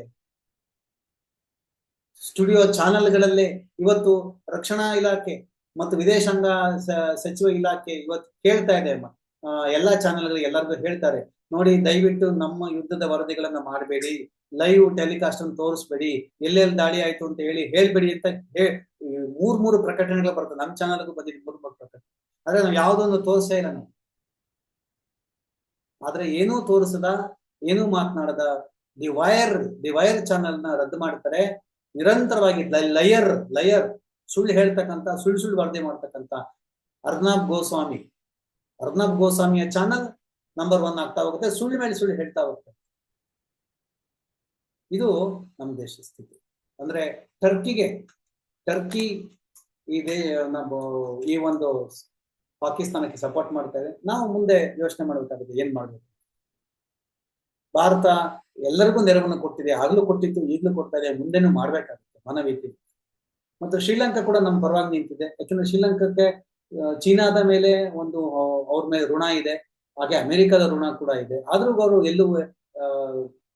ಸ್ಟುಡಿಯೋ ಚಾನೆಲ್ಗಳಲ್ಲೇ ಇವತ್ತು ರಕ್ಷಣಾ ಇಲಾಖೆ ಮತ್ತು ವಿದೇಶಾಂಗ ಸಚಿವ ಇಲಾಖೆ ಇವತ್ತು ಕೇಳ್ತಾ ಇದೆ. ಎಲ್ಲಾ ಚಾನೆಲ್ಗಳು ಎಲ್ಲರಿಗೂ ಹೇಳ್ತಾರೆ, ನೋಡಿ ದಯವಿಟ್ಟು ನಮ್ಮ ಯುದ್ಧದ ವರದಿಗಳನ್ನ ಮಾಡಬೇಡಿ. ಲೈವ್ ಟೆಲಿಕಾಸ್ಟ್ ಅನ್ನು ತೋರಿಸ್ಬೇಡಿ, ಎಲ್ಲೆಲ್ಲಿ ದಾಳಿ ಆಯ್ತು ಅಂತ ಹೇಳಿ ಹೇಳ್ಬೇಡಿ ಅಂತ ಮೂರ್ ಮೂರು ಪ್ರಕಟಣೆಗಳು ಬರ್ತದೆ. ನಮ್ಮ ಚಾನಲ್ಗೂ ಬಂದಿದೆ ಮೂರು ಮೂರು ಪ್ರಕಟಣೆ. ಆದ್ರೆ ನಾವು ಯಾವ್ದೊಂದು ತೋರಿಸೇ ಇಲ್ಲ ನಾವು. ಆದ್ರೆ ಏನೂ ತೋರಿಸದ, ಏನೂ ಮಾತನಾಡದ ದಿ ವೈರ್ ದಿ ವೈರ್ ಚಾನೆಲ್ನ ರದ್ದು ಮಾಡ್ತಾರೆ. ನಿರಂತರವಾಗಿ ಲಯರ್ ಲಯರ್ ಸುಳ್ಳು ಹೇಳ್ತಕ್ಕಂತ ಸುಳ್ಳು ಸುಳ್ಳು ವರದಿ ಮಾಡ್ತಕ್ಕಂತ ಅರ್ನಾಬ್ ಗೋಸ್ವಾಮಿ. ಅರ್ನಾಬ್ ಗೋಸ್ವಾಮಿಯ ಚಾನಲ್ ನಂಬರ್ ಒನ್ ಆಗ್ತಾ ಹೋಗುತ್ತೆ. ಸುಳ್ಳು ಮೇಲೆ ಸುಳ್ಳು ಹೇಳ್ತಾ ಹೋಗುತ್ತೆ. ಇದು ನಮ್ಮ ದೇಶದ ಸ್ಥಿತಿ. ಅಂದ್ರೆ ಟರ್ಕಿಗೆ, ಟರ್ಕಿ ಈ ನಾವು ಈ ಒಂದು ಪಾಕಿಸ್ತಾನಕ್ಕೆ ಸಪೋರ್ಟ್ ಮಾಡ್ತಾ ಇದೆ. ನಾವು ಮುಂದೆ ಯೋಚನೆ ಮಾಡಬೇಕಾಗುತ್ತೆ ಏನ್ ಮಾಡ್ಬೇಕು. ಭಾರತ ಎಲ್ಲರಿಗೂ ನೆರವನ್ನು ಕೊಟ್ಟಿದೆ, ಆಗ್ಲೂ ಕೊಟ್ಟಿತ್ತು, ಈಗಲೂ ಕೊಡ್ತಾ ಇದೆ, ಮುಂದೆನೂ ಮಾಡ್ಬೇಕಾಗುತ್ತೆ ಮನವೀತಿ. ಮತ್ತು ಶ್ರೀಲಂಕಾ ಕೂಡ ನಮ್ಮ ಪರವಾಗಿ ನಿಂತಿದೆ. ಯಾಕಂದ್ರೆ ಶ್ರೀಲಂಕಾಕ್ಕೆ ಚೀನಾದ ಮೇಲೆ ಒಂದು ಅವ್ರ ಮೇಲೆ ಋಣ ಇದೆ. ಹಾಗೆ ಅಮೆರಿಕದ ಋಣ ಕೂಡ ಇದೆ. ಆದ್ರೂ ಅವರು ಎಲ್ಲೂ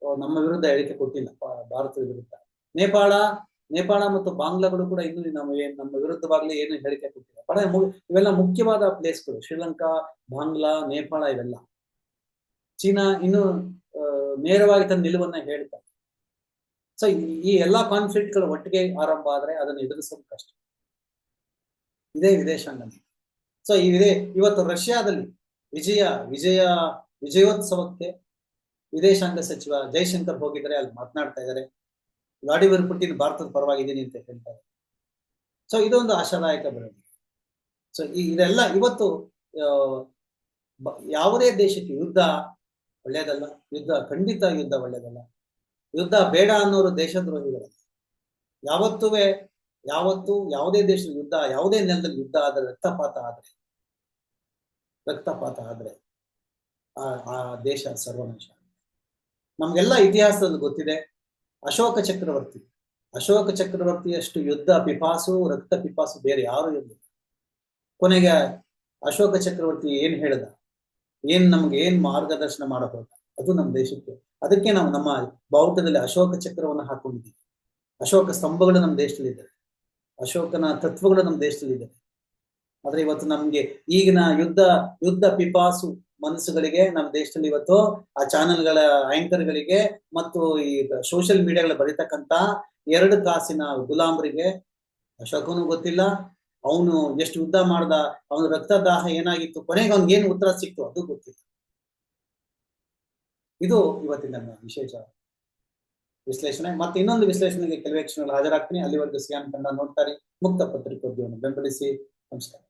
ನಮ್ಮ ವಿರುದ್ಧ ಹೇಳಿಕೆ ಕೊಟ್ಟಿಲ್ಲ ಭಾರತದ ವಿರುದ್ಧ. ನೇಪಾಳ ನೇಪಾಳ ಮತ್ತು ಬಾಂಗ್ಲಾಗಳು ಕೂಡ ಇನ್ನೂ ನಮ್ಮ ಏನ್- ನಮ್ಮ ವಿರುದ್ಧವಾಗ್ಲೇ ಏನು ಹೇಳಿಕೆ ಕೊಟ್ಟಿಲ್ಲ. ಬಡ ಇವೆಲ್ಲ ಮುಖ್ಯವಾದ ಪ್ಲೇಸ್ಗಳು, ಶ್ರೀಲಂಕಾ, ಬಾಂಗ್ಲಾ, ನೇಪಾಳ ಇವೆಲ್ಲ. ಚೀನಾ ಇನ್ನು ನೇರವಾಗಿ ತನ್ನ ನಿಲುವನ್ನ ಹೇಳ್ತಾರೆ ಸೊ ಈ ಎಲ್ಲಾ ಕಾನ್ಫ್ಲಿಕ್ಟ್ಗಳು ಒಟ್ಟಿಗೆ ಆರಂಭ ಆದ್ರೆ ಅದನ್ನು ಎದುರಿಸೋದು ಕಷ್ಟ. ಇದೇ ವಿದೇಶಾಂಗ ಸೊ ಈ ಇವತ್ತು ರಷ್ಯಾದಲ್ಲಿ ವಿಜಯ ವಿಜಯ, ವಿಜಯೋತ್ಸವಕ್ಕೆ ವಿದೇಶಾಂಗ ಸಚಿವ ಜೈಶಂಕರ್ ಹೋಗಿದ್ರೆ ಅಲ್ಲಿ ಮಾತನಾಡ್ತಾ ಇದ್ದಾರೆ. ವ್ಲಾಡಿಮಿರ್ ಪುಟಿನ್ ಭಾರತದ ಪರವಾಗಿದ್ದೀನಿ ಅಂತ ಹೇಳ್ತಾರೆ. ಸೊ ಇದೊಂದು ಆಶಾದಾಯಕ ಬೆಳವಣಿಗೆ. ಸೊ ಇದೆಲ್ಲ ಇವತ್ತು ಯಾವುದೇ ದೇಶಕ್ಕೆ ಯುದ್ಧ ಒಳ್ಳೇದಲ್ಲ ಯುದ್ಧ ಖಂಡಿತ ಯುದ್ಧ ಒಳ್ಳೇದಲ್ಲ ಯುದ್ಧ ಬೇಡ ಅನ್ನೋರು ದೇಶದ್ರೋಹಿಗಳಲ್ಲ ಯಾವತ್ತೂ ಯಾವತ್ತು ಯಾವುದೇ ದೇಶದ ಯುದ್ಧ, ಯಾವುದೇ ನೆಲದಲ್ಲಿ ಯುದ್ಧ ಆದ್ರೆ ರಕ್ತಪಾತ ಆದ್ರೆ ರಕ್ತಪಾತ ಆದ್ರೆ ಆ ದೇಶ ಸರ್ವನಾಶ. ನಮ್ಗೆಲ್ಲ ಇತಿಹಾಸದಲ್ಲಿ ಗೊತ್ತಿದೆ. ಅಶೋಕ ಚಕ್ರವರ್ತಿ. ಅಶೋಕ ಚಕ್ರವರ್ತಿಯಷ್ಟು ಯುದ್ಧ ಪಿಪಾಸು, ರಕ್ತ ಪಿಪಾಸು ಬೇರೆ ಯಾರು ಇರಲಿಲ್ಲ. ಕೊನೆಗೆ ಅಶೋಕ ಚಕ್ರವರ್ತಿ ಏನ್ ಹೇಳ್ದ? ಏನ್ ನಮ್ಗೆ ಏನ್ ಮಾರ್ಗದರ್ಶನ ಮಾಡಬಹುದು ಅದು ನಮ್ಮ ದೇಶಕ್ಕೆ. ಅದಕ್ಕೆ ನಾವು ನಮ್ಮ ಬಾವುಟದಲ್ಲಿ ಅಶೋಕ ಚಕ್ರವನ್ನು ಹಾಕೊಂಡಿದ್ದೀವಿ. ಅಶೋಕ ಸ್ತಂಭಗಳು ನಮ್ಮ ದೇಶದಲ್ಲಿ ಅಶೋಕನ ತತ್ವಗಳು ನಮ್ಮ ದೇಶದಲ್ಲಿ ಇದೆ ಆದ್ರೆ ಇವತ್ತು ನಮ್ಗೆ ಈಗಿನ ಯುದ್ಧ ಯುದ್ಧ ಪಿಪಾಸು ಮನಸ್ಸುಗಳಿಗೆ, ನಮ್ಮ ದೇಶದಲ್ಲಿ ಇವತ್ತು ಆ ಚಾನೆಲ್ಗಳ ಆಂಕರ್ಗಳಿಗೆ ಮತ್ತು ಈ ಸೋಷಿಯಲ್ ಮೀಡಿಯಾಗಳ ಬರೀತಕ್ಕಂತ ಎರಡು ಕಾಸಿನ ಗುಲಾಮರಿಗೆ ಅಶೋಕನು ಗೊತ್ತಿಲ್ಲ. ಅವನು ಎಷ್ಟು ಯುದ್ಧ ಮಾಡ್ದ, ಅವನ ರಕ್ತದಾಹ ಏನಾಗಿತ್ತು, ಕೊನೆಗೆ ಅವ್ನಿಗೆ ಏನು ಉತ್ತರ ಸಿಕ್ತು ಅದು ಗೊತ್ತಿಲ್ಲ. ಇದು ಇವತ್ತಿನ ವಿಶೇಷ ವಿಶ್ಲೇಷಣೆ. ಮತ್ತೆ ಇನ್ನೊಂದು ವಿಶ್ಲೇಷಣೆಗೆ ಕೆಲವೇ ಕ್ಷಣಗಳು ಹಾಜರಾಗ್ತೀನಿ. ಅಲ್ಲಿವರೆಗೂ ಸಿಎಂ ಕಂಡ ನೋಡ್ತಾರೆ ಮುಕ್ತ ಪತ್ರಿಕೋದ್ಯಮವನ್ನು ಬೆಂಬಲಿಸಿ. ನಮಸ್ಕಾರ.